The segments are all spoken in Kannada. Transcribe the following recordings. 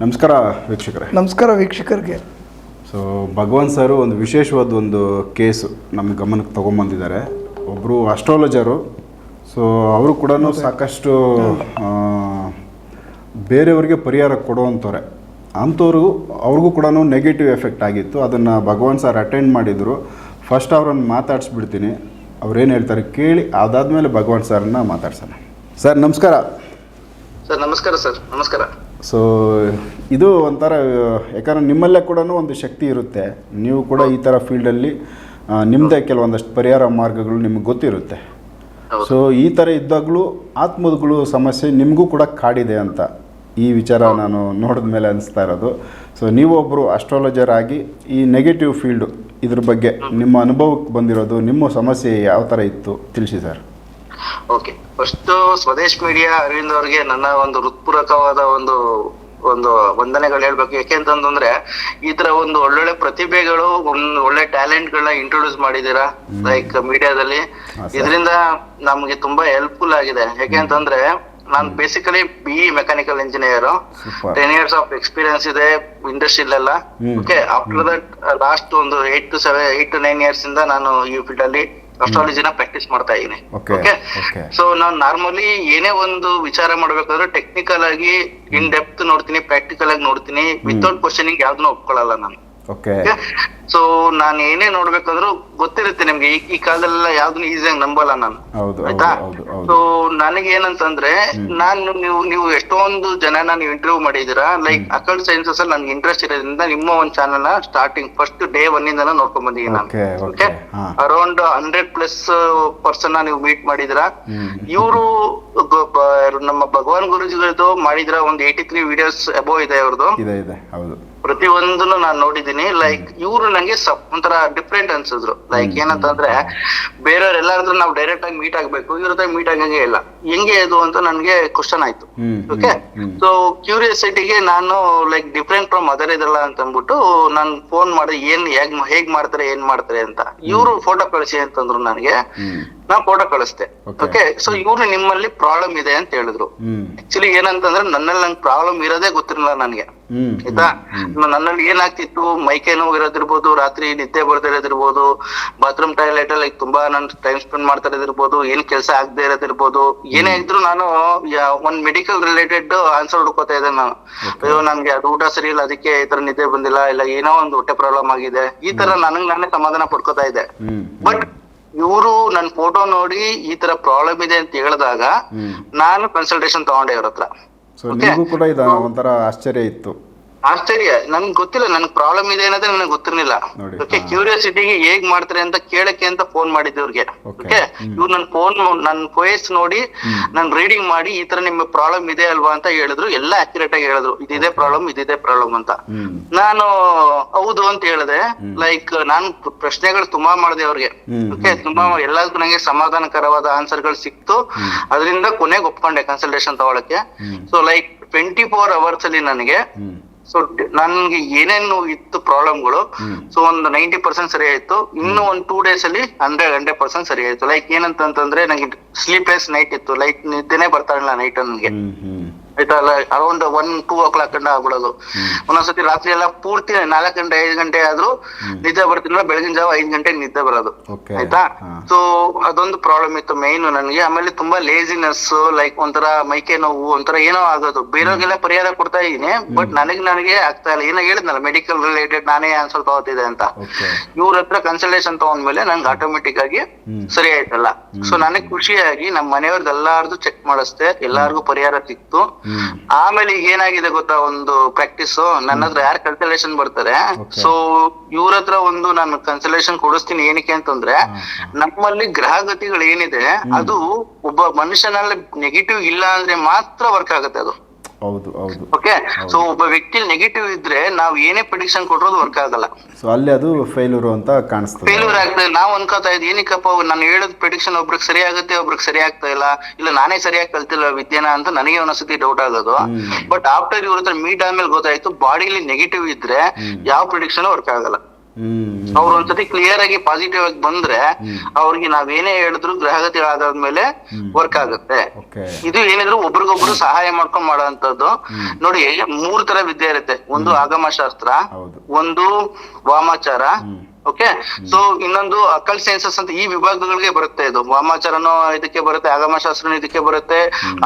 ನಮಸ್ಕಾರ ವೀಕ್ಷಕರೇ. ನಮಸ್ಕಾರ ವೀಕ್ಷಕರಿಗೆ. ಸೊ ಭಗವಾನ್ ಸರ್ ಒಂದು ವಿಶೇಷವಾದ ಒಂದು ಕೇಸು ನಮ್ಮ ಗಮನಕ್ಕೆ ತೊಗೊಂಬಂದಿದ್ದಾರೆ. ಒಬ್ಬರು ಅಸ್ಟ್ರಾಲಜರು ಸೊ ಅವರು ಕೂಡ ಸಾಕಷ್ಟು ಬೇರೆಯವ್ರಿಗೆ ಪರಿಹಾರ ಕೊಡುವಂಥವ್ರೆ ಅಂಥವ್ರು ಅವ್ರಿಗೂ ಕೂಡ ನೆಗೆಟಿವ್ ಎಫೆಕ್ಟ್ ಆಗಿತ್ತು. ಅದನ್ನು ಭಗವಾನ್ ಸರ್ ಅಟೆಂಡ್ ಮಾಡಿದರು. ಫಸ್ಟ್ ಅವ್ರನ್ನ ಮಾತಾಡಿಸ್ಬಿಡ್ತೀನಿ. ಅವ್ರೇನು ಹೇಳ್ತಾರೆ ಕೇಳಿ ಅದಾದಮೇಲೆ ಭಗವಾನ್ ಸರ್ನ ಮಾತಾಡ್ಸೋಣ. ಸರ್ ನಮಸ್ಕಾರ. ಸರ್ ನಮಸ್ಕಾರ ಸರ್. ನಮಸ್ಕಾರ. ಸೊ ಇದು ಒಂಥರ ಯಾಕಂದ್ರೆ ನಿಮ್ಮಲ್ಲೇ ಕೂಡ ಒಂದು ಶಕ್ತಿ ಇರುತ್ತೆ. ನೀವು ಕೂಡ ಈ ಥರ ಫೀಲ್ಡಲ್ಲಿ ನಿಮ್ಮದೇ ಕೆಲವೊಂದಷ್ಟು ಪರಿಹಾರ ಮಾರ್ಗಗಳು ನಿಮ್ಗೆ ಗೊತ್ತಿರುತ್ತೆ. ಸೊ ಈ ಥರ ಇದ್ದಾಗಲೂ ಆತ್ಮಗಳು ಸಮಸ್ಯೆ ನಿಮಗೂ ಕೂಡ ಕಾಡಿದೆ ಅಂತ ಈ ವಿಚಾರ ನಾನು ನೋಡಿದ ಮೇಲೆ ಅನಿಸ್ತಾ ಇರೋದು. ಸೊ ನೀವೊಬ್ಬರು ಅಸ್ಟ್ರಾಲಜರ್ ಆಗಿ ಈ ನೆಗೆಟಿವ್ ಫೀಲ್ಡು ಇದ್ರ ಬಗ್ಗೆ ನಿಮ್ಮ ಅನುಭವಕ್ಕೆ ಬಂದಿರೋದು ನಿಮ್ಮ ಸಮಸ್ಯೆ ಯಾವ ಥರ ಇತ್ತು? ತಿಳಿಸಿ sir. Okay. First Swadesh media Arvind ಅವ್ರಿಗೆ ನನ್ನ ಒಂದು ಹೃತ್ಪೂರ್ವಕವಾದ ಒಂದು ಒಂದು ವಂದನೆಗಳು ಹೇಳ್ಬೇಕು. ಯಾಕೆಂತಂದ್ರೆ ಈ ತರ ಒಂದು ಒಳ್ಳೊಳ್ಳೆ ಪ್ರತಿಭೆಗಳು ಒಂದ್ ಒಳ್ಳೆ ಟ್ಯಾಲೆಂಟ್ ಗಳನ್ನ ಇಂಟ್ರೊಡ್ಯೂಸ್ ಮಾಡಿದೀರಾ ಲೈಕ್ ಮೀಡಿಯಾದಲ್ಲಿ. ಇದರಿಂದ ನಮ್ಗೆ ತುಂಬಾ ಹೆಲ್ಪ್ಫುಲ್ ಆಗಿದೆ. ಯಾಕೆಂತಂದ್ರೆ ನಾನು basically B mechanical engineer. Ten years of experience ಇದೆ ಇಂಡಸ್ಟ್ರಿಲೆಲ್ಲ. ಓಕೆ ಆಫ್ಟರ್ ದಟ್ ಲಾಸ್ಟ್ ಒಂದು eight to seven eight to nine years ಇಂದ ನಾನು ಈ ಫೀಲ್ಡ್ ಅಲ್ಲಿ ಅಸ್ಟ್ರಾಲಜಿನ ಪ್ರಾಕ್ಟೀಸ್ ಮಾಡ್ತಾ ಇದೀನಿ ಓಕೆ. ಸೊ ನಾನು ನಾರ್ಮಲಿ ಏನೇ ಒಂದು ವಿಚಾರ ಮಾಡ್ಬೇಕಾದ್ರೆ ಟೆಕ್ನಿಕಲ್ ಆಗಿ ಇನ್ ಡೆಪ್ತ್ ನೋಡ್ತೀನಿ ಪ್ರಾಕ್ಟಿಕಲ್ ಆಗಿ ನೋಡ್ತೀನಿ ವಿತೌಟ್ ಕ್ವಶನಿಂಗ್ ಯಾವ್ದನ್ನ ಒಪ್ಕೊಳ್ಳಲ್ಲ ನಾನು. ಓಕೆ ಸೊ ನಾನು ಏನೇ ನೋಡ್ಬೇಕಾದ್ರೂ ಗೊತ್ತಿರುತ್ತೆ ನಿಮ್ಗೆ. ಈ ಈ ಕಾಲದಲ್ಲೆಲ್ಲ ಯಾವ್ದನ್ನ ಈಸಿಯಾಗಿ ನಂಬಲ್ಲ ನಾನು. ಹೌದು ಹೌದು ಆಯ್ತಾ? ಹೌದು ಹೌದು ಸೊ ನನಗೆ ಏನಂತಂದ್ರೆ ನಾನು ನೀವು ನೀವು ಎಷ್ಟೊಂದು ಜನನ ನೀವು ಇಂಟರ್ವ್ಯೂ ಮಾಡಿದೀರಾ ಲೈಕ್ ಅಕಲ್ಟ್ ಸೈನ್ಸಸ್ ಅಲ್ಲಿ ನನ್ಗೆ ಇಂಟ್ರೆಸ್ಟ್ ಇರೋದ್ರಿಂದ ನಿಮ್ಮ ಒಂದು ಚಾನಲ್ನ ಸ್ಟಾರ್ಟಿಂಗ್ ಫಸ್ಟ್ ಡೇ ಒನ್ ಇಂದ ನೋಡ್ಕೊಂಡ್ ಬಂದಿದ್ದೀನಿ ನಾನು ಓಕೆ. ಹಾ. ಅರೌಂಡ್ ಹಂಡ್ರೆಡ್ ಪ್ಲಸ್ ಪರ್ಸನ್ ನೀವು ಮೀಟ್ ಮಾಡಿದಿರಾ ಹ್ಮ್. ಇವರು ನಮ್ಮ ಭಗವಾನ್ ಗುರುಜಿಗಳದ್ದು ಮಾಡಿದ್ರ ಒಂದು ಏಯ್ಟಿ ತ್ರೀ ವಿಡಿಯೋಸ್ ಅಬೋವ್ ಇದೆ ಅವ್ರದ್ದು ಇದೆ ಇದೆ ಹೌದು. ಪ್ರತಿ ಒಂದನ್ನು ನಾನು ನೋಡಿದೀನಿ ಲೈಕ್ ಇವರು ನಂಗೆ ಸಪ್ ಒಂಥರ ಡಿಫ್ರೆಂಟ್ ಅನ್ಸಿದ್ರು. ಲೈಕ್ ಏನಂತಂದ್ರೆ ಬೇರೆಯವ್ರ ಎಲ್ಲಾದ್ರೂ ನಾವು ಡೈರೆಕ್ಟ್ ಆಗಿ ಮೀಟ್ ಆಗ್ಬೇಕು. ಇವ್ರ ಮೀಟ್ ಆಗಂಗೆ ಇಲ್ಲ. ಹೆಂಗೆ ಇದು ಅಂತ ನನ್ಗೆ ಕ್ವಶನ್ ಆಯ್ತು. ಓಕೆ. ಸೊ ಕ್ಯೂರಿಯಾಸಿಟಿಗೆ ನಾನು ಲೈಕ್ ಡಿಫ್ರೆಂಟ್ ಫ್ರಮ್ ಅದರ್ ಇದಲ್ಲ ಅಂತ ಅಂದ್ಬಿಟ್ಟು ನಾನು ಫೋನ್ ಮಾಡಿ ಏನ್ ಹೇಗ್ ಹೇಗ್ ಮಾಡ್ತಾರೆ ಏನ್ ಮಾಡ್ತಾರೆ ಅಂತ. ಇವ್ರು ಫೋಟೋ ಕಳಿಸಿ ಅಂತಂದ್ರು ನನಗೆ. ನಾ ಫೋಟೋ ಕಳಿಸ್ತೆ ಓಕೆ ಸೊ ಇವ್ರು ನಿಮ್ಮಲ್ಲಿ ಪ್ರಾಬ್ಲಮ್ ಇದೆ ಅಂತ ಹೇಳಿದ್ರು. ಆಕ್ಚುಲಿ ಏನಂತಂದ್ರೆ ನನ್ನಲ್ಲಿ ನಂಗೆ ಪ್ರಾಬ್ಲಮ್ ಇರೋದೇ ಗೊತ್ತಿರಲಿಲ್ಲ ನನಗೆ. ಆಯ್ತಾ ನನ್ನಲ್ಲಿ ಏನಾಗ್ತಿತ್ತು ಮೈಕೈ ನೋವು ಇರೋದಿರ್ಬೋದು ರಾತ್ರಿ ನಿದ್ದೆ ಬರ್ತಾ ಇರೋದಿರ್ಬೋದು ಬಾತ್ರೂಮ್ ಟಾಯ್ಲೆಟ್ ಅಲ್ಲಿ ತುಂಬಾ ನಾನು ಟೈಮ್ ಸ್ಪೆಂಡ್ ಮಾಡ್ತಾ ಇರೋದಿರ್ಬೋದು ಏನ್ ಕೆಲಸ ಆಗದೆ ಇರೋದಿರ್ಬೋದು ಏನೇ ಇದ್ರು ನಾನು ಒಂದ್ ಮೆಡಿಕಲ್ ರಿಲೇಟೆಡ್ ಆನ್ಸರ್ ಹುಡ್ಕೋತಾ ಇದ್ದೆ ನಾನು. ಅಯ್ಯೋ ನನ್ಗೆ ಅದು ಊಟ ಸರಿ ಇಲ್ಲ ಅದಕ್ಕೆ ಈ ತರ ನಿದ್ದೆ ಬಂದಿಲ್ಲ ಇಲ್ಲ ಏನೋ ಒಂದು ಹೊಟ್ಟೆ ಪ್ರಾಬ್ಲಮ್ ಆಗಿದೆ. ಈ ತರ ನನಗ್ ನಾನೇ ಸಮಾಧಾನ ಪಡ್ಕೋತಾ ಇದ್ದೆ. ಬಟ್ ಇವರು ನನ್ ಫೋಟೋ ನೋಡಿ ಈ ತರ ಪ್ರಾಬ್ಲಮ್ ಇದೆ ಅಂತ ಹೇಳಿದಾಗ ನಾನು ಕನ್ಸಲ್ಟೇಷನ್ ತಗೊಂಡೆ ಇವ್ರ ಹತ್ರ. ಸೊ ನಿಮಗೂ ಕೂಡ ಇದು ಒಂಥರ ಆಶ್ಚರ್ಯ ಇತ್ತು. ಆಶ್ಚರ್ಯ. ನನ್ಗೆ ಗೊತ್ತಿಲ್ಲ ನನ್ಗೆ ಪ್ರಾಬ್ಲಮ್ ಇದೆ ಅನ್ನೋದೇ ನನಗೆ ಗೊತ್ತಿರ್ಲಿಲ್ಲ. ಓಕೆ. ಕ್ಯೂರಿಯಾಸಿಟಿಗೆ ಹೇಗ್ ಮಾಡ್ತಾರೆ ಅಂತ ಕೇಳಕ್ಕೆ ಅಂತ ಫೋನ್ ಮಾಡಿದ್ದೆ ಇವ್ರಿಗೆ ಓಕೆ ಇವ್ರು ನನ್ ಫೋನ್ ನನ್ ಫೇಸ್ ನೋಡಿ ನನ್ ರೀಡಿಂಗ್ ಮಾಡಿ ಈ ತರ ನಿಮ್ಗೆ ಪ್ರಾಬ್ಲಮ್ ಇದೆ ಅಲ್ವಾ ಅಂತ ಹೇಳಿದ್ರು. ಎಲ್ಲ ಅಕ್ಯುರೇಟ್ ಆಗಿ ಹೇಳಿದ್ರು. ಇದಿದೆ ಪ್ರಾಬ್ಲಮ್ ಇದಿದೆ ಪ್ರಾಬ್ಲಮ್ ಅಂತ. ನಾನು ಹೌದು ಅಂತ ಹೇಳಿದೆ. ಲೈಕ್ ನಾನು ಪ್ರಶ್ನೆಗಳು ತುಂಬಾ ಮಾಡಿದೆ ಅವ್ರಿಗೆ. ಓಕೆ ತುಂಬಾ ಎಲ್ಲದಕ್ಕೂ ನಂಗೆ ಸಮಾಧಾನಕರವಾದ ಆನ್ಸರ್ಗಳು ಸಿಕ್ತು ಅದರಿಂದ ಕೊನೆಗೆ ಒಪ್ಕೊಂಡೆ ಕನ್ಸಲ್ಟೇಷನ್ ತಗೊಳಕ್ಕೆ. So like twenty four hours ಅಲ್ಲಿ ನನಗೆ ಸೊ ನನ್ಗೆ ಏನೇನು ಇತ್ತು ಪ್ರಾಬ್ಲಮ್ಗಳು. ಸೊ ಒಂದು ನೈಂಟಿ ಪರ್ಸೆಂಟ್ ಸರಿ ಆಯ್ತು. ಇನ್ನು ಒಂದು ಟೂ ಡೇಸ್ ಅಲ್ಲಿ ಹಂಡ್ರೆಡ್ ಹಂಡ್ರೆಡ್ ಪರ್ಸೆಂಟ್ ಸರಿ ಆಯ್ತು. ಲೈಕ್ ಏನಂತಂದ್ರೆ ನಂಗೆ ಸ್ಲೀಪ್ಲೆಸ್ ನೈಟ್ ಇತ್ತು. ಲೈಟ್ ನಿದ್ದೆನೆ ಬರ್ತಾ ಇರಲಿಲ್ಲ ನೈಟ್ ನನಗೆ. ಹ್ಮ್ ಅಲ್ಲ ಆಯ್ತಾ around one two o'clock ಕಂಡ ಆಗ್ಬಿಡೋದು ಒಂದೊಂದ್ಸತಿ ರಾತ್ರಿ ಎಲ್ಲ ಪೂರ್ತಿ ನಾಲ್ಕು ಗಂಟೆ ಐದು ಗಂಟೆ ಆದ್ರೂ ನಿದ್ದೆ ಬರ್ತಿಲ್ಲ ಬೆಳಗಿನ ಜಾವ ಐದು ಗಂಟೆ ನಿದ್ದೆ ಬರೋದು. ಆಯ್ತಾ. ಸೊ ಅದೊಂದು ಪ್ರಾಬ್ಲಮ್ ಇತ್ತು ಮೇನ್ ನನಗೆ. ಆಮೇಲೆ ತುಂಬಾ ಲೇಸಿನೆಸ್ ಲೈಕ್ ಒಂಥರ ಮೈಕೆ ನೋವು ಒಂಥರ ಏನೋ ಆಗೋದು. ಬೇರೆಯವ್ರಿಗೆಲ್ಲ ಪರಿಹಾರ ಕೊಡ್ತಾ ಇದೀನಿ ಬಟ್ ನನಗೆ ನನಗೆ ಆಗ್ತಾ ಇಲ್ಲ. ಏನೋ ಹೇಳಿದ್ನಲ್ಲ ಮೆಡಿಕಲ್ ರಿಲೇಟೆಡ್ ನಾನೇ ಸ್ವಲ್ಪ ತಗೋತಿದೆ ಅಂತ. ಇವ್ರ ಹತ್ರ ಕನ್ಸಲ್ಟೇಷನ್ ತಗೊಂಡ್ಮೇಲೆ ನಂಗೆ ಆಟೋಮೆಟಿಕ್ ಆಗಿ. ಸರಿ ಆಯ್ತಲ್ಲ. ಸೊ ನನಗೆ ಖುಷಿಯಾಗಿ ನಮ್ಮ ಮನೆಯವ್ರದ್ದು ಎಲ್ಲಾರ್ದು ಚೆಕ್ ಮಾಡಿಸ್ದೆ ಎಲ್ಲಾರ್ಗು ಪರಿಹಾರ ಸಿಕ್ತು ಆಮೇಲೆ ಈಗ ಏನಾಗಿದೆ ಗೊತ್ತಾ ಒಂದು ಪ್ರಾಕ್ಟೀಸ್ ನನ್ನ ಹತ್ರ ಯಾರು ಕನ್ಸಲ್ಟೇಷನ್ ಬರ್ತಾರೆ. ಸೊ ಇವ್ರ ಹತ್ರ ಒಂದು ನಾನು ಕನ್ಸಲ್ಟೇಷನ್ ಕೊಡಿಸ್ತೀನಿ ಏನಕ್ಕೆ ಅಂತಂದ್ರೆ ನಮ್ಮಲ್ಲಿ ಗ್ರಹಗತಿಗಳು ಏನಿದೆ ಅದು ಒಬ್ಬ ಮನುಷ್ಯನಲ್ಲಿ ನೆಗೆಟಿವ್ ಇಲ್ಲ ಅಂದ್ರೆ ಮಾತ್ರ ವರ್ಕ್ ಆಗುತ್ತೆ ಅದು. ಹೌದು ಹೌದು. ಓಕೆ ಸೊ ಒಬ್ಬ ವ್ಯಕ್ತಿ ನೆಗೆಟಿವ್ ಇದ್ರೆ ನಾವ್ ಏನೇ ಪ್ರಿಡಿಕ್ಷನ್ ಕೊಟ್ಟರೋದು ವರ್ಕ್ ಆಗಲ್ಲ. ಸೊ ಅಲ್ಲಿ ಅದು ಫೇಲ್ಯೂರ್ ಅಂತ ಕಾಣಿಸ್ತದೆ. ಫೇಲ್ಯೂರ್ ಆಗ್ತದೆ ನಾವು ಅನ್ಕೋತಾ ಇದ್ ಏನಕ್ಕಪ್ಪ ನಾನು ಹೇಳೋದ್ ಪ್ರಿಡಿಕ್ಷನ್ ಒಬ್ರಿಗೆ ಸರಿ ಆಗುತ್ತೆ ಒಬ್ರಿಗೆ ಸರಿ ಆಗ್ತಾ ಇಲ್ಲ ಇಲ್ಲ ನಾನೇ ಸರಿಯಾಗಿ ಕಲ್ತಿಲ್ಲ ವಿದ್ಯೆನ ಅಂತ ನನಗೆ ಒಂದೊಂದ್ಸತಿ ಡೌಟ್ ಆಗೋದು. ಬಟ್ ಆಫ್ಟರ್ ಇವ್ರ ಹತ್ರ ಮೀಟ್ ಆದ್ಮೇಲೆ ಗೊತ್ತಾಯ್ತು ಬಾಡಿಲಿ ನೆಗೆಟಿವ್ ಇದ್ರೆ ಯಾವ ಪ್ರಿಡಿಕ್ಷನ್ ವರ್ಕ್ ಆಗಲ್ಲ. ಅವ್ರು ಒಂದ್ಸತಿ ಕ್ಲಿಯರ್ ಆಗಿ ಪಾಸಿಟಿವ್ ಆಗಿ ಬಂದ್ರೆ ಅವ್ರಿಗೆ ನಾವೇನೇ ಹೇಳಿದ್ರು ಗ್ರಹಗತಿ ಆದಾದ್ಮೇಲೆ ವರ್ಕ್ ಆಗುತ್ತೆ. ಇದು ಏನಿದ್ರು ಒಬ್ರಿಗೊಬ್ರು ಸಹಾಯ ಮಾಡ್ಕೊಂಡ್ ಮಾಡೋಂಥದ್ದು. ನೋಡಿ ಮೂರ್ ತರ ವಿದ್ಯೆ ಇರುತ್ತೆ. ಒಂದು ಆಗಮ ಶಾಸ್ತ್ರ ಒಂದು ವಾಮಾಚಾರ ಓಕೆ ಸೊ ಇನ್ನೊಂದು ಅಕಲ್ ಸೈನ್ಸಸ್ ಅಂತ ಈ ವಿಭಾಗಗಳಿಗೆ ಬರುತ್ತೆ ಇದು. ವಾಮಾಚಾರನು ಇದಕ್ಕೆ ಬರುತ್ತೆ ಆಗಮಶಾಸ್ತ್ರ ಇದಕ್ಕೆ ಬರುತ್ತೆ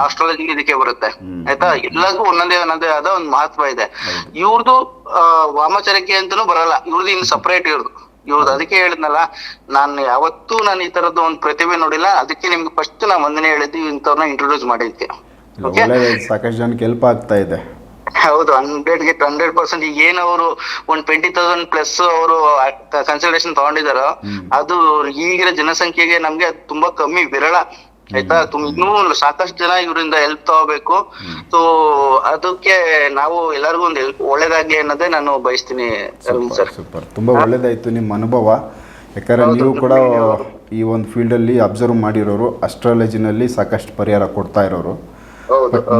ಆಸ್ಟ್ರಾಲಜಿ ಇದಕ್ಕೆ ಬರುತ್ತೆ. ಆಯ್ತಾ? ಎಲ್ಲಕ್ಕೂ ಒಂದೊಂದೇ ಒಂದೊಂದೇ ಆದ ಒಂದು ಮಹತ್ವ ಇದೆ. ಇವ್ರದ್ದು ವಾಮಾಚಾರಕ್ಕೆ ಅಂತಾನೂ ಬರಲ್ಲ. ಇವ್ರದ್ದು ಇನ್ನು ಸಪರೇಟ್ ಇವ್ರದ್ದು ಇವ್ರದ್ದು ಅದಕ್ಕೆ ಹೇಳಿದ್ನಲ್ಲ ನಾನು ಯಾವತ್ತೂ ನಾನು ಈ ತರದ್ದು ಒಂದು ಪ್ರತಿಭೆ ನೋಡಿಲ್ಲ. ಅದಕ್ಕೆ ನಿಮ್ಗೆ ಫಸ್ಟ್ ನಾ ಒಂದನೇ ಹೇಳಿದ್ವಿ ಇಂಥವ್ರನ್ನ ಇಂಟ್ರೊಡ್ಯೂಸ್ ಒಳ್ಳೆದಾಯ್ತು ಸಾಕಷ್ಟು ಜನಕ್ಕೆ ಹೆಲ್ಪ್ ಆಗ್ತಾ ಇದೆ. ಹೌದು ಹಂಡ್ರೆಡ್ಗೆ ಹಂಡ್ರೆಡ್ ಪರ್ಸೆಂಟ್ ಈಗ ಏನ್ ಅವರು ಒಂದ್ ಟ್ವೆಂಟಿ ತೌಸಂಡ್ ಪ್ಲಸ್ ಅವರು ಕನ್ಸಿಡರೇಷನ್ ತಗೊಂಡಿದಾರೋ ಅದು ಈಗಿನ ಜನಸಂಖ್ಯೆಗೆ ನಮ್ಗೆ ಅದ್ ತುಂಬಾ ಕಮ್ಮಿ ವಿರಳ ಆಯ್ತಾ? ಇನ್ನೂ ಸಾಕಷ್ಟು ಜನ ಇವರಿಂದ ಹೆಲ್ಪ್ ತಗೋಬೇಕು. ಸೊ ಅದಕ್ಕೆ ನಾವು ಎಲ್ಲರಿಗೂ ಒಂದು ಹೆಲ್ಪ್ ಒಳ್ಳೇದಾಗ್ಲಿ ಅನ್ನೋದೇ ನಾನು ಬಯಸ್ತೀನಿ ಅರವಿಂದ್ ಸರ್. ಸೂಪರ್. ತುಂಬಾ ಒಳ್ಳೇದಾಯ್ತು ನಿಮ್ಮ ಅನುಭವ. ಯಾಕಂದ್ರೆ ನೀವು ಕೂಡ ಈ ಒಂದು ಫೀಲ್ಡಲ್ಲಿ ಅಬ್ಸರ್ವ್ ಮಾಡಿರೋರು ಅಸ್ಟ್ರಾಲಜಿನಲ್ಲಿ ಸಾಕಷ್ಟು ಪರಿಹಾರ ಕೊಡ್ತಾ ಇರೋರು.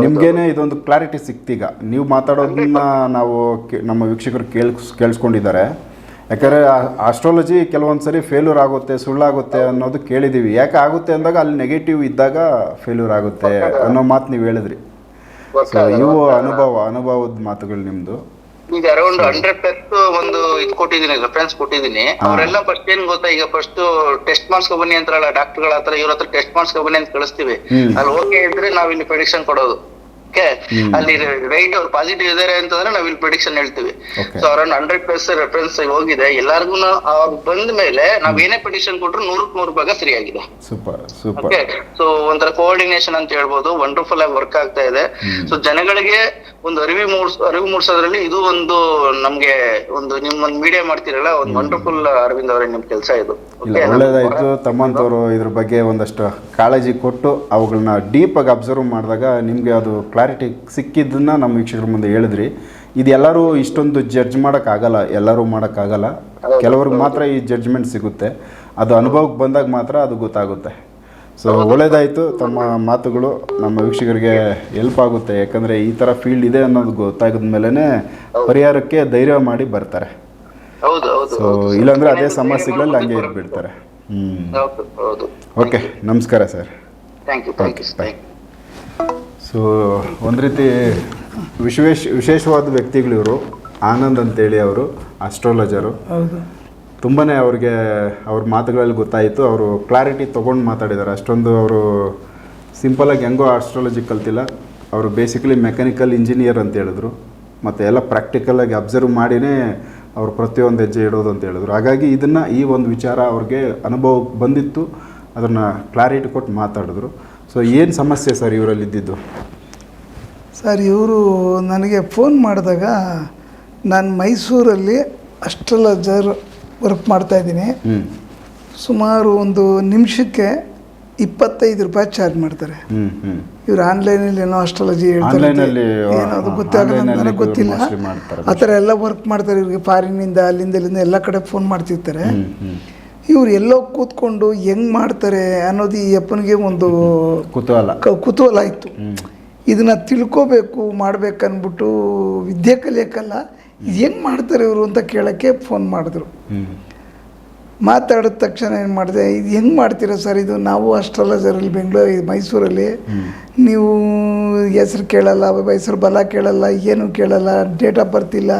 ನಿಮಗೇನೆ ಇದೊಂದು ಕ್ಲಾರಿಟಿ ಸಿಕ್ತೀಗ. ನೀವು ಮಾತಾಡೋದನ್ನ ನಾವು ನಮ್ಮ ವೀಕ್ಷಕರು ಕೇಳ್ಸ್ ಕೇಳಿಸ್ಕೊಂಡಿದ್ದಾರೆ. ಯಾಕಂದ್ರೆ ಆಸ್ಟ್ರಾಲಜಿ ಕೆಲವೊಂದು ಸರಿ ಫೇಲ್ಯೂರ್ ಆಗುತ್ತೆ ಸುಳ್ಳಾಗುತ್ತೆ ಅನ್ನೋದು ಕೇಳಿದೀವಿ. ಯಾಕೆ ಆಗುತ್ತೆ ಅಂದಾಗ ಅಲ್ಲಿ ನೆಗೆಟಿವ್ ಇದ್ದಾಗ ಫೇಲ್ಯೂರ್ ಆಗುತ್ತೆ ಅನ್ನೋ ಮಾತು ನೀವು ಹೇಳಿದ್ರಿ. ಸೊ ಇವು ಅನುಭವ ಅನುಭವದ ಮಾತುಗಳು ನಿಮ್ಮದು ಈಗ ಅರೌಂಡ್ ಹಂಡ್ರೆಡ್ ಪ್ಲಸ್ ಒಂದು ಇದು ಕೊಟ್ಟಿದ್ದೀನಿ ರೆಫರೆನ್ಸ್ ಕೊಟ್ಟಿದ್ದೀನಿ. ಅವರೆಲ್ಲ ಫಸ್ಟ್ ಏನ್ ಗೊತ್ತಾ ಈಗ ಫಸ್ಟ್ ಟೆಸ್ಟ್ ಮಾಡ್ಸ್ಕೊ ಬನ್ನಿ ಅಂತಾರಲ್ಲ ಡಾಕ್ಟರ್ಗಳ ಹತ್ರ ಇವ್ರ ಹತ್ರ ಟೆಸ್ಟ್ ಮಾಡ್ಸ್ಕೊ ಬನ್ನಿ ಅಂತ ಕಳಿಸ್ತೀವಿ. ಅಲ್ಲಿ ಓಕೆ ಇದ್ರೆ ನಾವ್ ಇಲ್ಲಿ ಪ್ರೆಡಿಕ್ಷನ್ ಕೊಡೋದು. ಓಕೆ? ಅಲ್ಲಿ ರೈಟ್ ಅವ್ರು ಪಾಸಿಟಿವ್ ಇದಾರೆ ಅಂತಂದ್ರೆ ನಾವ್ ಇಲ್ಲಿ ಪ್ರಿಡಿಕ್ಷನ್ ಹೇಳ್ತೀವಿ. So around hundred plus reference ಹೋಗಿದೆ. ಎಲ್ಲಾರ್ಗು ಅವ್ರು ಬಂದ ಮೇಲೆ ನಾವ್ ಏನೇ ಪ್ರಿಡಿಕ್ಷನ್ ಕೊಟ್ರು ನೂರಕ್ ನೂರು ಭಾಗ ಸರಿ ಆಗಿದೆ. ಓಕೆ ಸೊ ಒಂಥರ ಕೋಆರ್ಡಿನೇಷನ್ ಅಂತ ಹೇಳ್ಬೋದು. ವಂಡರ್ಫುಲ್ ಆಗಿ ವರ್ಕ್ ಆಗ್ತಾ ಇದೆ. ಸೊ ಜನಗಳಿಗೆ ಒಂದು ಅರಿವು ಮೂಡ್ಸ್ ಅರಿವು ಮೂಡ್ಸೋದ್ರಲ್ಲಿ ಇದು ಒಂದು ನಮ್ಗೆ ಒಂದು ನಿಮ್ ಒಂದು ಮೀಡಿಯಾ ಮಾಡ್ತಿರಲ್ಲ ಒಂದು ವಂಡರ್ಫುಲ್ ಅರವಿಂದ್ ಅವರೇ ನಿಮ್ ಕೆಲಸ ಇದು. ಒಳ್ಳೇದಾಯ್ತು. ತಮ್ಮಂತವ್ರು ಇದ್ರ ಬಗ್ಗೆ ಒಂದಷ್ಟು ಕಾಳಜಿ ಕೊಟ್ಟು ಅವುಗಳನ್ನ ಆಗಿ ಅಬ್ಸರ್ವ್ ಮಾಡಿದಾಗ ನಿಮ್ಗೆ ಅದು ಕ್ಲಾರಿಟಿ ಸಿಕ್ಕಿದ್ದನ್ನು ನಮ್ಮ ವೀಕ್ಷಕರ ಮುಂದೆ ಹೇಳಿದ್ರಿ. ಇದೆಲ್ಲರೂ ಎಲ್ಲರೂ ಇಷ್ಟೊಂದು ಜಡ್ಜ್ ಮಾಡೋಕ್ಕಾಗಲ್ಲ ಎಲ್ಲರೂ ಮಾಡೋಕ್ಕಾಗಲ್ಲ. ಕೆಲವ್ರಿಗೆ ಮಾತ್ರ ಈ ಜಡ್ಜ್ಮೆಂಟ್ ಸಿಗುತ್ತೆ. ಅದು ಅನುಭವಕ್ಕೆ ಬಂದಾಗ ಮಾತ್ರ ಅದು ಗೊತ್ತಾಗುತ್ತೆ. ಸೊ ಒಳ್ಳೇದಾಯಿತು. ತಮ್ಮ ಮಾತುಗಳು ನಮ್ಮ ವೀಕ್ಷಕರಿಗೆ ಹೆಲ್ಪ್ ಆಗುತ್ತೆ. ಯಾಕಂದರೆ ಈ ಥರ ಫೀಲ್ಡ್ ಇದೆ ಅನ್ನೋದು ಗೊತ್ತಾಗದ ಮೇಲೇ ಪರಿಹಾರಕ್ಕೆ ಧೈರ್ಯ ಮಾಡಿ ಬರ್ತಾರೆ. ಸೊ ಇಲ್ಲಾಂದರೆ ಅದೇ ಸಮಸ್ಯೆಗಳಲ್ಲಿ ಹಂಗೆ ಇರ್ಬಿಡ್ತಾರೆ ಹ್ಞೂ ಓಕೆ ನಮಸ್ಕಾರ sir. Thank you thank you thank you so ಒಂದು ರೀತಿ ವಿಶೇಷ ವಿಶೇಷವಾದ ವ್ಯಕ್ತಿಗಳು ಇವರು. ಆನಂದ್ ಅಂತೇಳಿ ಅವರು ಆಸ್ಟ್ರಾಲಜರು ಹೌದು. ತುಂಬಾ ಅವ್ರಿಗೆ ಅವ್ರ ಮಾತುಗಳಲ್ಲಿ ಗೊತ್ತಾಯಿತು. ಅವರು ಕ್ಲಾರಿಟಿ ತೊಗೊಂಡು ಮಾತಾಡಿದ್ದಾರೆ ಅಷ್ಟೊಂದು ಅವರು ಸಿಂಪಲಾಗಿ ಹೆಂಗೋ ಆಸ್ಟ್ರಾಲಜಿ ಕಲ್ತಿಲ್ಲ. ಅವರು ಬೇಸಿಕಲಿ ಮೆಕ್ಯಾನಿಕಲ್ ಇಂಜಿನಿಯರ್ ಅಂತ ಹೇಳಿದ್ರು. ಮತ್ತು ಎಲ್ಲ ಪ್ರಾಕ್ಟಿಕಲಾಗಿ ಅಬ್ಸರ್ವ್ ಮಾಡಿನೇ ಅವರು ಪ್ರತಿಯೊಂದು ಹೆಜ್ಜೆ ಇಡೋದು ಅಂತ ಹೇಳಿದ್ರು. ಹಾಗಾಗಿ ಇದನ್ನು ಈ ಒಂದು ವಿಚಾರ ಅವ್ರಿಗೆ ಅನುಭವ ಬಂದಿತ್ತು. ಅದನ್ನು ಕ್ಲಾರಿಟಿ ಕೊಟ್ಟು ಮಾತಾಡಿದ್ರು. ಸೊ ಏನು ಸಮಸ್ಯೆ ಸರ್ ಇವರಲ್ಲಿ ಇದ್ದಿದ್ದು? ಸರ್ ಇವರು ನನಗೆ ಫೋನ್ ಮಾಡಿದಾಗ ನಾನು ಮೈಸೂರಲ್ಲಿ ಅಸ್ಟ್ರಾಲಜರ್ ವರ್ಕ್ ಮಾಡ್ತಾಯಿದ್ದೀನಿ ಸುಮಾರು ಒಂದು ನಿಮಿಷಕ್ಕೆ ಇಪ್ಪತ್ತೈದು ರೂಪಾಯಿ ಚಾರ್ಜ್ ಮಾಡ್ತಾರೆ. ಇವ್ರು ಆನ್ಲೈನಲ್ಲಿ ಏನೋ ಅಸ್ಟ್ರಾಲಜಿ Online-ಅಲ್ಲಿ, ಏನೋ ಅದು ಗೊತ್ತಾಗಲ್ಲ ನನಗೆ ಗೊತ್ತಿಲ್ಲ. ಆ ಥರ ಎಲ್ಲ ವರ್ಕ್ ಮಾಡ್ತಾರೆ ಇವ್ರಿಗೆ ಫಾರಿನಿಂದ ಅಲ್ಲಿಂದ ಇಲ್ಲಿಂದ ಎಲ್ಲ ಕಡೆ ಫೋನ್ ಮಾಡ್ತಿರ್ತಾರೆ. ಇವ್ರು ಎಲ್ಲೋ ಕೂತ್ಕೊಂಡು ಹೆಂಗ್ ಮಾಡ್ತಾರೆ ಅನ್ನೋದು ಈ ಅಪ್ಪನಿಗೆ ಒಂದು ಕುತೂಹಲ. ಕುತೂಹಲ ಇತ್ತು. ಇದನ್ನ ತಿಳ್ಕೋಬೇಕು ಮಾಡ್ಬೇಕನ್ಬಿಟ್ಟು ವಿದ್ಯೆ ಕಲಿಯೋಕ್ಕಲ್ಲ ಇದು ಹೆಂಗೆ ಮಾಡ್ತಾರೆ ಇವರು ಅಂತ ಕೇಳೋಕ್ಕೆ ಫೋನ್ ಮಾಡಿದ್ರು. ಮಾತಾಡಿದ ತಕ್ಷಣ ಏನು ಮಾಡಿದೆ ಇದು ಹೆಂಗೆ ಮಾಡ್ತೀರಾ ಸರ್ ಇದು? ನಾವು ಅಸ್ಟ್ರಾಲಜರಲ್ಲಿ ಬೆಂಗಳೂರು ಮೈಸೂರಲ್ಲಿ. ನೀವು ಹೆಸ್ರು ಕೇಳಲ್ಲ ಹೆಸ್ರು ಬಲ ಕೇಳಲ್ಲ ಏನು ಕೇಳಲ್ಲ ಡೇಟ್ ಆಫ್ ಬರ್ತ್ ಇಲ್ಲ.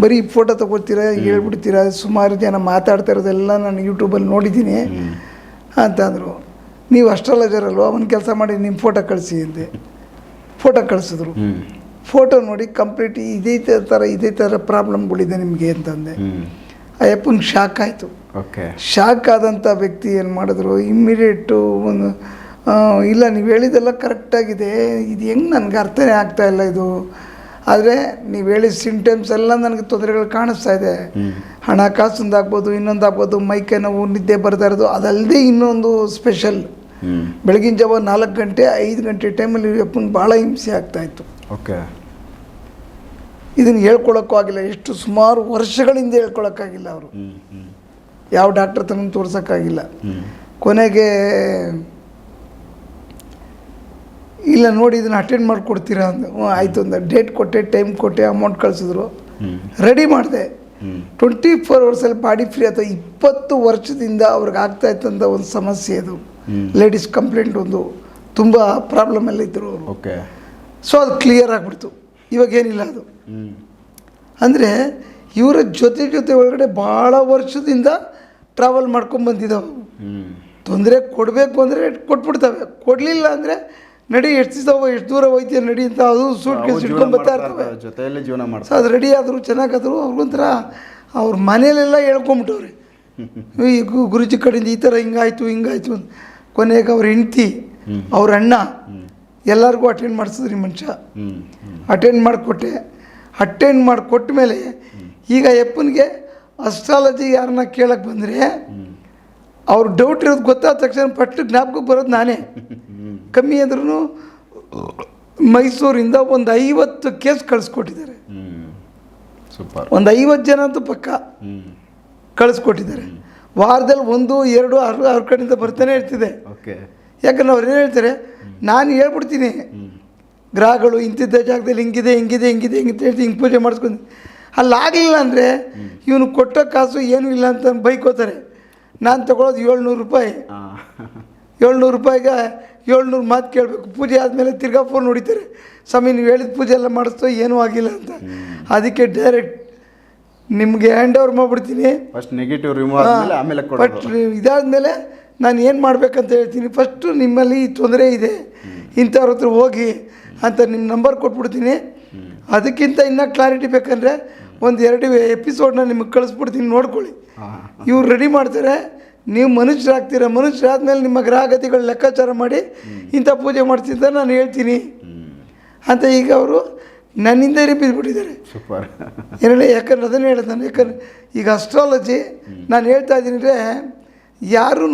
ಬರೀ ಫೋಟೋ ತಗೋತೀರಾ ಹೇಳ್ಬಿಡ್ತೀರಾ ಸುಮಾರು ಜನ ಮಾತಾಡ್ತಾ ಇರೋದೆಲ್ಲ ನಾನು ಯೂಟ್ಯೂಬಲ್ಲಿ ನೋಡಿದ್ದೀನಿ. ಅಂತಂದರು ನೀವು ಅಸ್ಟ್ರಾಲಜರ್ ಅಲ್ವಾ ಒಂದು ಕೆಲಸ ಮಾಡಿ ನಿಮ್ಮ ಫೋಟೋ ಕಳಿಸಿ ಅಂದೆ. ಫೋಟೋ ಕಳಿಸಿದ್ರು. ಫೋಟೋ ನೋಡಿ ಕಂಪ್ಲೀಟ್ ಇದೇ ಥರ ಇದೇ ಥರ ಪ್ರಾಬ್ಲಮ್ಗಳಿದೆ ನಿಮಗೆ ಅಂತಂದೆ. ಅಯ್ಯಪ್ಪನ ಶಾಕ್ ಆಯಿತು. ಓಕೆ. ಶಾಕ್ ಆದಂಥ ವ್ಯಕ್ತಿ ಏನು ಮಾಡಿದ್ರು ಇಮ್ಮಿಡಿಯೇಟು ಒಂದು ಇಲ್ಲ ನೀವು ಹೇಳಿದೆಲ್ಲ ಕರೆಕ್ಟಾಗಿದೆ ಇದು ಹೆಂಗೆ ನನಗೆ ಅರ್ಥನೇ ಆಗ್ತಾ ಇಲ್ಲ ಇದು. ಆದರೆ ನೀವು ಹೇಳಿದ ಸಿಂಟಮ್ಸ್ ಎಲ್ಲ ನನಗೆ ತೊಂದರೆಗಳು ಕಾಣಿಸ್ತಾ ಇದೆ. ಹಣಕಾಸಿಂದ ಆಗ್ಬೋದು ಇನ್ನೊಂದು ಆಗ್ಬೋದು ಮೈಕೈ ನೋವು ನಿದ್ದೆ ಬರ್ತಾ ಇರೋದು ಅದಲ್ಲದೆ ಇನ್ನೊಂದು ಸ್ಪೆಷಲ್ ಬೆಳಗಿನ ಜಾವ ನಾಲ್ಕು ಗಂಟೆ ಐದು ಗಂಟೆ ಟೈಮಲ್ಲಿ ಅಪ್ಪನಿಗೆ ಭಾಳ ಹಿಂಸೆ ಆಗ್ತಾಯಿತ್ತು ಓಕೆ. ಇದನ್ನು ಹೇಳ್ಕೊಳಕ್ಕೂ ಆಗಿಲ್ಲ ಎಷ್ಟು ಸುಮಾರು ವರ್ಷಗಳಿಂದ ಹೇಳ್ಕೊಳಕ್ಕಾಗಿಲ್ಲ ಅವರು. ಯಾವ ಡಾಕ್ಟರ್ ತನ ತೋರ್ಸೋಕ್ಕಾಗಿಲ್ಲ. ಕೊನೆಗೆ ಇಲ್ಲ ನೋಡಿ ಇದನ್ನು ಅಟೆಂಡ್ ಮಾಡಿಕೊಡ್ತೀರಾ ಅಂದ. ಹ್ಞೂ ಆಯಿತು ಅಂದ. ಡೇಟ್ ಕೊಟ್ಟೆ ಟೈಮ್ ಕೊಟ್ಟೆ ಅಮೌಂಟ್ ಕಳಿಸಿದ್ರು. ರೆಡಿ ಮಾಡಿದೆ. ಟ್ವೆಂಟಿ ಫೋರ್ ಅವರ್ಸಲ್ಲಿ ಬಾಡಿ ಫ್ರೀ ಅಥವಾ ಇಪ್ಪತ್ತು ವರ್ಷದಿಂದ ಅವ್ರಿಗೆ ಆಗ್ತಾ ಇತ್ತಂಥ ಒಂದು ಸಮಸ್ಯೆ ಅದು. ಲೇಡೀಸ್ ಕಂಪ್ಲೇಂಟ್ ಒಂದು ತುಂಬ ಪ್ರಾಬ್ಲಮಲ್ಲಿ ಇದ್ದರು ಅವರು. ಓಕೆ ಸೊ ಅದು ಕ್ಲಿಯರ್ ಆಗಿಬಿಡ್ತು. ಇವಾಗ ಏನಿಲ್ಲ ಅದು. ಅಂದರೆ ಇವರ ಜೊತೆ ಜೊತೆ ಒಳಗಡೆ ಭಾಳ ವರ್ಷದಿಂದ ಟ್ರಾವೆಲ್ ಮಾಡ್ಕೊಂಡು ಬಂದಿದ್ದಾವೆ. ತೊಂದರೆ ಕೊಡಬೇಕು ಅಂದರೆ ಕೊಟ್ಬಿಡ್ತವೆ. ಕೊಡಲಿಲ್ಲ ಅಂದರೆ ನಡಿ ಎಷ್ಟು ದಿವಸ ಎಷ್ಟು ದೂರ ಹೋಯ್ತೀಯ ನಡಿ ಅಂತ ಅದು ಸೂಟ್ ಕೇಸ್ ಇಟ್ಕೊಂಡು ಬರ್ತಾ ಇರ್ತವೆ. ಜೊತೆಯಲ್ಲೇ ಜೀವನ ಸೊ ಮಾಡ್ತಾರೆ ಅದು ರೆಡಿ ಆದರು ಚೆನ್ನಾಗಾದ್ರು ಅವ್ರಿಗೊಂಥರ ಅವ್ರ ಮನೇಲೆಲ್ಲ ಹೇಳ್ಕೊಂಬಿಟ್ಟವ್ರಿ. ಈ ಗುರುಜಿ ಕಡೆಯಿಂದ ಈ ಥರ ಹಿಂಗಾಯ್ತು ಹಿಂಗಾಯ್ತು ಅಂತ. ಕೊನೆಗೆ ಅವ್ರ ಹೆಂಡ್ತಿ ಅವ್ರ ಅಣ್ಣ ಎಲ್ಲರಿಗೂ ಅಟೆಂಡ್ ಮಾಡಿಸಿದ್ರಿ ಮನುಷ್ಯ. ಅಟೆಂಡ್ ಮಾಡಿಕೊಟ್ಟೆ. ಅಟೆಂಡ್ ಮಾಡಿಕೊಟ್ಟ ಮೇಲೆ ಈಗ ಯಪ್ಪನಿಗೆ ಅಸ್ಟ್ರಾಲಜಿ ಯಾರನ್ನ ಕೇಳಕ್ಕೆ ಬಂದರೆ ಅವ್ರ ಡೌಟ್ ಇರೋದು ಗೊತ್ತಾದ ತಕ್ಷಣ ಪಟ್ಟು ಜ್ಞಾಪಕಕ್ಕೆ ಬರೋದು ನಾನೇ. ಕಮ್ಮಿ ಅಂದ್ರೂ ಮೈಸೂರಿಂದ ಒಂದು ಐವತ್ತು ಕೇಸ್ ಕಳಿಸ್ಕೊಟ್ಟಿದ್ದಾರೆ. ಒಂದು ಐವತ್ತು ಜನ ಅಂತೂ ಪಕ್ಕ ಕಳಿಸ್ಕೊಟ್ಟಿದ್ದಾರೆ. ವಾರದಲ್ಲಿ ಒಂದು ಎರಡು ಆರು ಆರು ಕಡೆಯಿಂದ ಬರ್ತಾನೆ ಇರ್ತಿದೆ. ಯಾಕಂದ್ರೆ ಅವ್ರು ಏನು ಹೇಳ್ತಾರೆ ನಾನು ಹೇಳ್ಬಿಡ್ತೀನಿ. ಗ್ರಹಗಳು ಇಂತಿದ್ದ ಜಾಗದಲ್ಲಿ ಹಿಂಗಿದೆ ಹಿಂಗಿದೆ ಹಿಂಗಿದೆ ಹಿಂಗಿದೆ ಹೇಳ್ತಿ ಹಿಂಗೆ ಪೂಜೆ ಮಾಡಿಸ್ಕೊಂಡು. ಅಲ್ಲಾಗಲಿಲ್ಲ ಅಂದರೆ ಇವನು ಕೊಟ್ಟ ಕಾಸು ಏನೂ ಇಲ್ಲ ಅಂತ ಬೈಕೋತಾರೆ. ನಾನು ತಗೊಳ್ಳೋದು ಏಳ್ನೂರು ರೂಪಾಯಿ. ಏಳ್ನೂರು ರೂಪಾಯಿಗೆ ಏಳ್ನೂರು ಮಾತು ಕೇಳಬೇಕು. ಪೂಜೆ ಆದಮೇಲೆ ತಿರ್ಗಾ ಫೋನ್ ಹೊಡಿತಾರೆ. ಸ್ವಾಮಿ ನೀವು ಹೇಳಿದ ಪೂಜೆ ಎಲ್ಲ ಮಾಡಿಸ್ತೋ ಏನೂ ಆಗಿಲ್ಲ ಅಂತ. ಅದಕ್ಕೆ ಡೈರೆಕ್ಟ್ ನಿಮಗೆ ಹ್ಯಾಂಡ್ ಓವರ್ ಮಾಡಿಬಿಡ್ತೀನಿ. ಫಸ್ಟ್ ನೆಗೆಟಿವ್ ರಿಮೂವ್ ಆದಮೇಲೆ ಆಮೇಲೆ ಬಟ್ ಕೊಡೋದು ಇದಾದಮೇಲೆ ನಾನು ಏನು ಮಾಡಬೇಕಂತ ಹೇಳ್ತೀನಿ. ಫಸ್ಟು ನಿಮ್ಮಲ್ಲಿ ಈ ತೊಂದರೆ ಇದೆ. ಇಂಥವ್ರ ಹತ್ರ ಹೋಗಿ ಅಂತ ನಿಮ್ಮ ನಂಬರ್ ಕೊಟ್ಬಿಡ್ತೀನಿ. ಅದಕ್ಕಿಂತ ಇನ್ನೂ ಕ್ಲಾರಿಟಿ ಬೇಕಂದರೆ ಒಂದು ಎರಡು ಎಪಿಸೋಡ್ನ ನಿಮಗೆ ಕಳಿಸ್ಬಿಡ್ತೀನಿ ನೋಡ್ಕೊಳ್ಳಿ. ಇವ್ರು ರೆಡಿ ಮಾಡ್ತಾರೆ. ನೀವು ಮನುಷ್ಯರಾಗ್ತೀರ ಮನುಷ್ಯರಾದ್ಮೇಲೆ ನಿಮ್ಮ ಗ್ರಹಗತಿಗಳು ಲೆಕ್ಕಾಚಾರ ಮಾಡಿ ಇಂಥ ಪೂಜೆ ಮಾಡ್ತಿದ್ದ ನಾನು ಹೇಳ್ತೀನಿ. ಅಂತ ಈಗ ಅವರು ನನ್ನಿಂದ ಬಿದ್ದುಬಿಟ್ಟಿದ್ದಾರೆ ಏನಿಲ್ಲ ಏನೇಳಿ ಯಾಕಂದ್ರೆ ಅದನ್ನು ಹೇಳಿದೆ ನಾನು ಯಾಕಂದ್ರೆ ಈಗ ಅಸ್ಟ್ರಾಲಜಿ ನಾನು ಹೇಳ್ತಾ ಇದ್ದೀನಿ ಅಂದರೆ ಯಾರೂ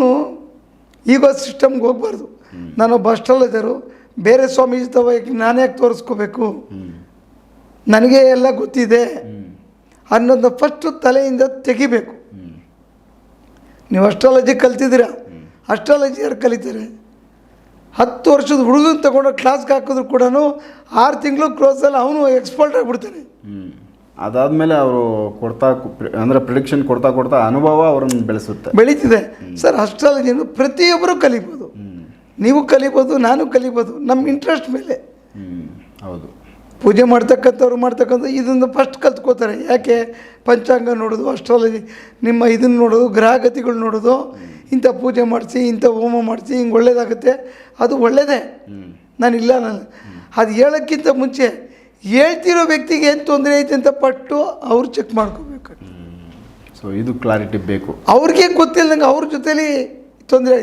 ಈಗೋ ಸಿಸ್ಟಮ್ಗೆ ಹೋಗ್ಬಾರ್ದು. ನಾನೊಬ್ಬ ಅಸ್ಟ್ರಾಲಜರು ಬೇರೆ ಸ್ವಾಮೀಜಿ ತವ ನಾನು ಯಾಕೆ ತೋರಿಸ್ಕೋಬೇಕು? ನನಗೆ ಎಲ್ಲ ಗೊತ್ತಿದೆ. ಅನ್ನೋದನ್ನ ಫಸ್ಟು ತಲೆಯಿಂದ ತೆಗಿಬೇಕು. ನೀವು ಅಸ್ಟ್ರಾಲಜಿ ಕಲ್ತಿದ್ದೀರ? ಅಸ್ಟ್ರಾಲಜಿ ಯಾರು ಕಲಿತೀರಿ? ಹತ್ತು ವರ್ಷದ ಹುಡುಗನ ತಗೊಂಡು ಕ್ಲಾಸ್ಗೆ ಹಾಕಿದ್ರು ಕೂಡ ಆರು ತಿಂಗಳು ಕ್ಲೋಸಲ್ಲಿ ಅವನು ಎಕ್ಸ್ಪರ್ಟ್ ಆಗಿಬಿಡ್ತಾನೆ. ಅದಾದಮೇಲೆ ಅವರು ಕೊಡ್ತಾ ಅಂದರೆ ಪ್ರಿಡಿಕ್ಷನ್ ಕೊಡ್ತಾ ಕೊಡ್ತಾ ಅನುಭವ ಅವರನ್ನು ಬೆಳೆಸುತ್ತೆ. ಬೆಳೀತಿದೆ. ಸರ್ ಅಸ್ಟ್ರಾಲಜಿಯನ್ನು ಪ್ರತಿಯೊಬ್ಬರು ಕಲಿಬೋದು. ನೀವು ಕಲಿಬೋದು ನಾನು ಕಲಿಬೋದು ನಮ್ಮ ಇಂಟ್ರೆಸ್ಟ್ ಮೇಲೆ. ಪೂಜೆ ಮಾಡ್ತಕ್ಕಂಥವ್ರು ಮಾಡ್ತಕ್ಕಂಥ ಇದನ್ನು ಫಸ್ಟ್ ಕಲ್ತ್ಕೋತಾರೆ ಯಾಕೆ? ಪಂಚಾಂಗ ನೋಡೋದು ಅಸ್ಟ್ರಾಲಜಿ ನಿಮ್ಮ ಇದನ್ನು ನೋಡೋದು ಗ್ರಹಗತಿಗಳು ನೋಡೋದು ಇಂಥ ಪೂಜೆ ಮಾಡಿಸಿ ಇಂಥ ಹೋಮ ಮಾಡಿಸಿ ಹಿಂಗೆ ಒಳ್ಳೇದಾಗುತ್ತೆ. ಅದು ಒಳ್ಳೆಯದೇ ನಾನು ಇಲ್ಲ ನಾನು. ಅದು ಹೇಳೋಕ್ಕಿಂತ ಮುಂಚೆ ಹೇಳ್ತಿರೋ ವ್ಯಕ್ತಿಗೆ ಏನು ತೊಂದರೆ ಐತೆ ಅಂತ ಪಟ್ಟು ಅವ್ರು ಚೆಕ್ ಮಾಡ್ಕೋಬೇಕು. ಸೊ ಇದು ಕ್ಲಾರಿಟಿ ಬೇಕು. ಅವ್ರಿಗೆ ಗೊತ್ತಿಲ್ಲದಂಗೆ ಅವ್ರ ಜೊತೇಲಿ ತೊಂದರೆ.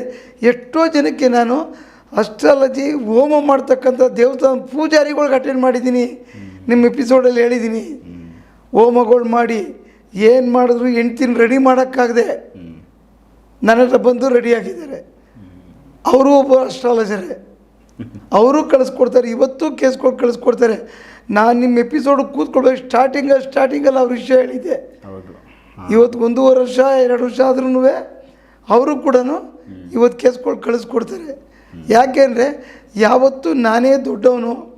ಎಷ್ಟೋ ಜನಕ್ಕೆ ನಾನು ಅಸ್ಟ್ರಾಲಜಿ ಹೋಮ ಮಾಡ್ತಕ್ಕಂಥ ದೇವಸ್ಥಾನ ಪೂಜಾರಿಗಳ್ಗೆ ಅಟೆಂಡ್ ಮಾಡಿದ್ದೀನಿ. ನಿಮ್ಮ ಎಪಿಸೋಡಲ್ಲಿ ಹೇಳಿದ್ದೀನಿ. ಹೋಮಗಳು ಮಾಡಿ ಏನು ಮಾಡಿದ್ರು ಹೆಂಡ್ತಿನ ರೆಡಿ ಮಾಡೋಕ್ಕಾಗದೆ ನನ್ನ ಹತ್ರ ಬಂದು ರೆಡಿಯಾಗಿದ್ದಾರೆ ಅವರು ಒಬ್ಬ ಅಸ್ಟ್ರಾಲಜರೇ. ಅವರು ಕಳಿಸ್ಕೊಡ್ತಾರೆ. ಇವತ್ತು ಕೇಸ್ಗಳು ಕಳಿಸ್ಕೊಡ್ತಾರೆ. ನಾನು ನಿಮ್ಮ ಎಪಿಸೋಡ್ ಕೂತ್ಕೊಳ್ಬೇಕು. ಸ್ಟಾರ್ಟಿಂಗ್ ಸ್ಟಾರ್ಟಿಂಗಲ್ಲಿ ಅವ್ರ ವಿಷಯ ಹೇಳಿದ್ದೆ. ಇವತ್ತು ಒಂದೂವರೆ ವರ್ಷ ಎರಡು ವರ್ಷ ಆದ್ರೂ ಅವರು ಕೂಡ ಇವತ್ತು ಕೇಸ್ಗಳು ಕಳಿಸ್ಕೊಡ್ತಾರೆ. ಯಾಕೆಂದರೆ ಯಾವತ್ತೂ ನಾನೇ ದೊಡ್ಡವನು.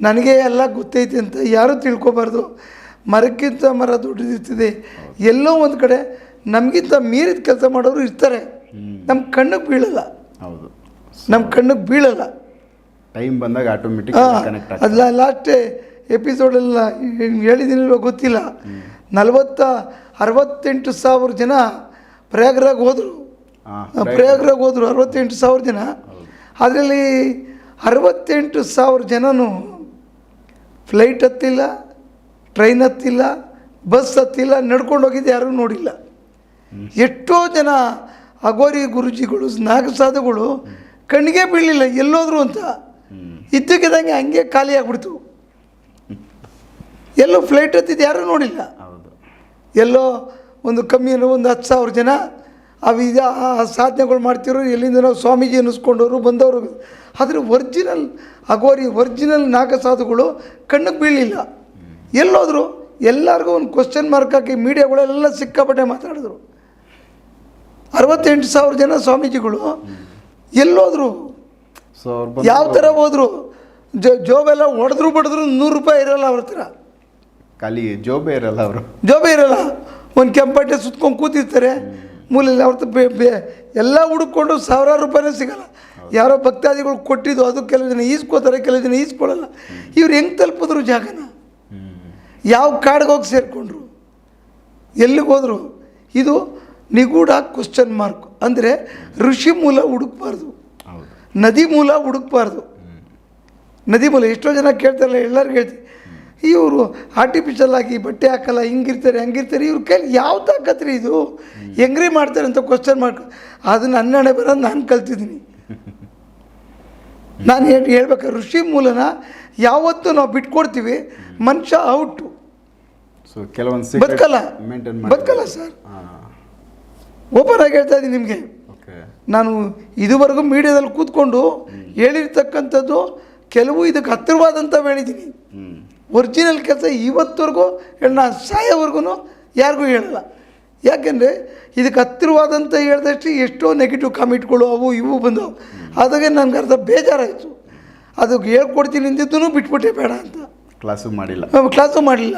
ನನಗೆ ಎಲ್ಲ ಗೊತ್ತೈತೆ ಅಂತ ಯಾರೂ ತಿಳ್ಕೊಬಾರ್ದು. ಮರಕ್ಕಿಂತ ಮರ ದೊಡ್ಡದಿರ್ತದೆ. ಎಲ್ಲೋ ಒಂದು ಕಡೆ ನಮಗಿಂತ ಮೀರಿದ ಕೆಲಸ ಮಾಡೋರು ಇರ್ತಾರೆ. ನಮ್ಮ ಕಣ್ಣಿಗೆ ಬೀಳಲ್ಲ. ಹೌದು. ನಮ್ಮ ಕಣ್ಣಿಗೆ ಬೀಳಲ್ಲ. ಟೈಮ್ ಬಂದಾಗ ಆಟೋಮೆಟಿಕ್ ಅಲ್ಲ ಲಾಸ್ಟ್ ಎಪಿಸೋಡೆಲ್ಲ ಹೇಳಿದ್ದೀನಿಲ್ವ ಗೊತ್ತಿಲ್ಲ. ನಲವತ್ತ ಅರವತ್ತೆಂಟು ಸಾವಿರ ಜನ ಪ್ರಯಾಗ್ರಾಗ ಹೋದರು. ಪ್ರಯಾಗ್ರಾಗ್. ಹೋದರು ಅರವತ್ತೆಂಟು ಸಾವಿರ ಜನ. ಅದರಲ್ಲಿ ಅರವತ್ತೆಂಟು ಸಾವಿರ ಜನನು ಫ್ಲೈಟ್ ಹತ್ತಿಲ್ಲ ಟ್ರೈನ್ ಹತ್ತಿಲ್ಲ ಬಸ್ ಹತ್ತಿಲ್ಲ ನಡ್ಕೊಂಡು ಹೋಗಿದ್ದು ಯಾರೂ ನೋಡಿಲ್ಲ. ಎಷ್ಟೋ ಜನ ಅಗೋರಿ ಗುರುಜಿಗಳು ನಾಗಸಾಧುಗಳು ಕಣ್ಣಿಗೆ ಬೀಳಲಿಲ್ಲ ಎಲ್ಲೋದ್ರು ಅಂತ. ಇದ್ದಕ್ಕಿದ್ದಂಗೆ ಹಂಗೆ ಖಾಲಿ ಆಗ್ಬಿಡ್ತು. ಎಲ್ಲೋ ಫ್ಲೈಟ್ ಹತ್ತಿದ್ದು ಯಾರೂ ನೋಡಿಲ್ಲ. ಎಲ್ಲೋ ಒಂದು ಕಮ್ಮಿ ಒಂದು ಹತ್ತು ಸಾವಿರ ಜನ ಅವು ಇದು ಆ ಸಾಧನೆಗಳು ಮಾಡ್ತಿರೋ ಎಲ್ಲಿಂದ ನಾವು ಸ್ವಾಮೀಜಿ ಅನ್ನಿಸ್ಕೊಂಡವರು ಬಂದವರು. ಆದರೆ ಒರಿಜಿನಲ್ ಅಗೋರಿ ಒರಿಜಿನಲ್ ನಾಗಸಾಧುಗಳು ಕಣ್ಣಿಗೆ ಬೀಳಲಿಲ್ಲ. ಎಲ್ಲೋದ್ರು ಎಲ್ಲರಿಗೂ ಒಂದು ಕ್ವಶನ್ ಮಾರ್ಕ್ ಹಾಕಿ ಮೀಡಿಯಾಗಳೆಲ್ಲ ಸಿಕ್ಕಾಪಟ್ಟೆ ಮಾತಾಡಿದ್ರು. ಅರವತ್ತೆಂಟು ಸಾವಿರ ಜನ ಸ್ವಾಮೀಜಿಗಳು ಎಲ್ಲೋದ್ರು. ಯಾವ ಥರ ಹೋದ್ರು? ಜೋ ಜೋಬೆಲ್ಲ ಹೊಡೆದ್ರು ಬಡಿದ್ರು ನೂರು ರೂಪಾಯಿ ಇರೋಲ್ಲ ಅವ್ರ ಹತ್ರ. ಖಾಲಿ ಜೋಬೆ ಇರಲ್ಲ ಅವರು. ಜೋಬೆ ಇರಲ್ಲ. ಒಂದು ಕೆಂಪಟ್ಟೆ ಸುತ್ಕೊಂಡು ಕೂತಿರ್ತಾರೆ. ಮೂಲೆಯಲ್ಲಿ ಅವ್ರದ್ದು ಬೇ ಬೇ ಎಲ್ಲ ಹುಡುಕೊಂಡು ಸಾವಿರಾರು ರೂಪಾಯಿನೇ ಸಿಗಲ್ಲ. ಯಾರೋ ಭಕ್ತಾದಿಗಳು ಕೊಟ್ಟಿದ್ದು ಅದು ಕೆಲವು ಜನ ಈಸ್ಕೋತಾರೆ ಕೆಲವು ಜನ ಈಸ್ಕೊಳ್ಳಲ್ಲ ಇವ್ರು ಹೆಂಗೆ ತಲುಪಿದ್ರು ಜಾಗನ? ಯಾವ ಕಾಡಿಗೆ ಹೋಗಿ ಸೇರಿಕೊಂಡ್ರು? ಎಲ್ಲಿಗೆ ಹೋದರು? ಇದು ನಿಗೂಢ ಕ್ವಶನ್ ಮಾರ್ಕ್ ಅಂದರೆ ಋಷಿ ಮೂಲ ಹುಡುಕ್ಬಾರ್ದು. ನದಿ ಮೂಲ ಹುಡುಕ್ಬಾರ್ದು. ನದಿ ಮೂಲ ಎಷ್ಟೋ ಜನ ಕೇಳ್ತಾರಲ್ಲ ಎಲ್ಲರಿಗೂ ಹೇಳ್ತೀವಿ ಇವರು ಆರ್ಟಿಫಿಷಿಯಲ್ ಆಗಿ ಬಟ್ಟೆ ಹಾಕಲ್ಲ ಹಿಂಗಿರ್ತಾರೆ ಹಂಗಿರ್ತಾರೆ ಇವ್ರ ಕೈಲಿ ಯಾವ ತಾಕತ್ರಿ ಇದು? ಹೆಂಗ್ರಿ ಮಾಡ್ತಾರೆ ಅಂತ ಕ್ವಶನ್ ಮಾಡ್ಕೊ ಅದನ್ನ ಹನ್ನೆರಡು ಬರೋದು ನಾನು ಕಲ್ತಿದ್ದೀನಿ. ನಾನು ಹೇಳಿ ಹೇಳ್ಬೇಕು ಋಷಿ ಮೂಲನ ಯಾವತ್ತೂ ನಾವು ಬಿಟ್ಕೊಡ್ತೀವಿ ಮನುಷ್ಯ ಔಟು. ಸೊ ಕೆಲವೊಂದು ಬದುಕಲ್ಲ ಬದುಕಲ್ಲ ಸರ್ ಓಪನ್ ಆಗಿ ಹೇಳ್ತಾ ಇದ್ದೀನಿ ನಿಮಗೆ. ನಾನು ಇದುವರೆಗೂ ಮೀಡಿಯಾದಲ್ಲಿ ಕೂತ್ಕೊಂಡು ಹೇಳಿರ್ತಕ್ಕಂಥದ್ದು ಕೆಲವು ಇದಕ್ಕೆ ಹತ್ತಿರವಾದಂಥವು ಹೇಳಿದ್ದೀನಿ. ಒರಿಜಿನಲ್ ಕೆಲಸ ಇವತ್ತವರೆಗೂ ನಾನು ಸಾಯೋವರೆಗೂ ಯಾರಿಗೂ ಹೇಳಲ್ಲ. ಯಾಕೆಂದರೆ ಇದಕ್ಕೆ ಹತ್ತಿರವಾದಂಥ ಹೇಳಿದಷ್ಟು ಎಷ್ಟೋ ನೆಗೆಟಿವ್ ಕಾಮೆಂಟ್ಗಳು ಅವು ಇವು ಬಂದವು. ಅದಾಗೆ ನನಗೆ ಅರ್ಧ ಬೇಜಾರಾಯಿತು. ಅದಕ್ಕೆ ಹೇಳ್ಕೊಡ್ತೀನಿ ಅಂದಿದ್ದೂ ಬಿಟ್ಬಿಟ್ಟೆ ಬೇಡ ಅಂತ. ಕ್ಲಾಸು ಮಾಡಿಲ್ಲ. ಕ್ಲಾಸು ಮಾಡಿಲ್ಲ.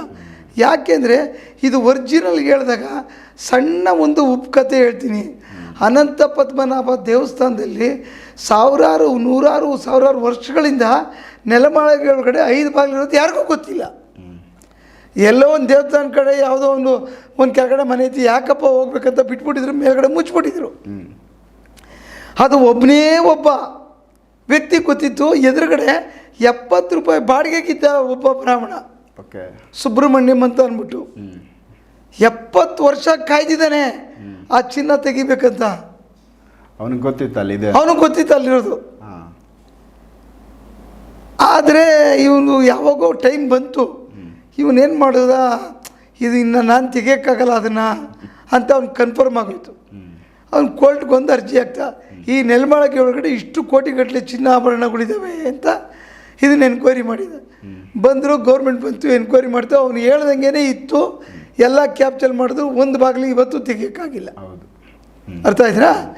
ಯಾಕೆಂದರೆ ಇದು ಒರಿಜಿನಲ್ ಹೇಳಿದಾಗ ಸಣ್ಣ ಒಂದು ಉಪಕಥೆ ಹೇಳ್ತೀನಿ. ಅನಂತ ಪದ್ಮನಾಭ ದೇವಸ್ಥಾನದಲ್ಲಿ ಸಾವಿರಾರು ನೂರಾರು ಸಾವಿರಾರು ವರ್ಷಗಳಿಂದ ನೆಲಮಾಳಿಗೆ ಕಡೆ ಐದು ಬಾಗಿಲಿರೋದು ಯಾರಿಗೂ ಗೊತ್ತಿಲ್ಲ. ಎಲ್ಲೋ ಒಂದು ದೇವಸ್ಥಾನ ಕಡೆ ಯಾವುದೋ ಒಂದು ಒಂದು ಕೆಳಗಡೆ ಮನೆ ಐತಿ ಯಾಕಪ್ಪ ಹೋಗ್ಬೇಕಂತ ಬಿಟ್ಬಿಟ್ಟಿದ್ರು ಮೇಲ್ಗಡೆ ಮುಚ್ಚಿಬಿಟ್ಟಿದ್ರು. ಅದು ಒಬ್ಬನೇ ಒಬ್ಬ ವ್ಯಕ್ತಿ ಗೊತ್ತಿತ್ತು ಎದುರುಗಡೆ ಎಪ್ಪತ್ತು ರೂಪಾಯಿ ಬಾಡಿಗೆಗಿದ್ದ ಒಬ್ಬ ಬ್ರಾಹ್ಮಣ. ಓಕೆ. ಸುಬ್ರಹ್ಮಣ್ಯಂ ಅಂತ ಅಂದ್ಬಿಟ್ಟು. ಎಪ್ಪತ್ತು ವರ್ಷ ಕಾಯ್ದಿದ್ದಾನೆ ಆ ಚಿನ್ನ ತೆಗಿಬೇಕಂತ. ಅವನಿಗೆ ಗೊತ್ತಿತ್ತು ಅಲ್ಲಿದೆ ಅವನಿಗೆ ಗೊತ್ತಿತ್ತು ಅಲ್ಲಿರೋದು ಆದರೆ ಇವನು ಯಾವಾಗೋ ಟೈಮ್ ಬಂತು. ಇವನೇನು ಮಾಡೋದ? ಇದು ಇನ್ನು ನಾನು ತೆಗಿಯೋಕ್ಕಾಗಲ್ಲ ಅದನ್ನು ಅಂತ ಅವ್ನು ಕನ್ಫರ್ಮ್ ಆಗೋಯ್ತು. ಅವ್ನು ಕೋರ್ಟ್ಗೆ ಒಂದು ಅರ್ಜಿ ಹಾಕ್ತಾ ಈ ನೆಲಮಾಳಕ್ಕೆ ಒಳಗಡೆ ಇಷ್ಟು ಕೋಟಿಗಟ್ಟಲೆ ಚಿನ್ನ ಆಭರಣಗಳಿದ್ದಾವೆ ಅಂತ ಇದನ್ನ ಎನ್ಕ್ವೈರಿ ಮಾಡಿದ. ಬಂದರು ಗೌರ್ಮೆಂಟ್ ಬಂತು ಎನ್ಕ್ವೈರಿ ಮಾಡ್ತು. ಅವ್ನು ಹೇಳ್ದಂಗೆ ಇತ್ತು. ಎಲ್ಲ ಕ್ಯಾಪ್ಚರ್ ಮಾಡಿದ್ರು ಒಂದು ಬಾಗಿಲು ಇವತ್ತು ತೆಗಿಯೋಕ್ಕಾಗಿಲ್ಲ. ಹೌದು. ಅರ್ಥ ಆಯ್ತಾ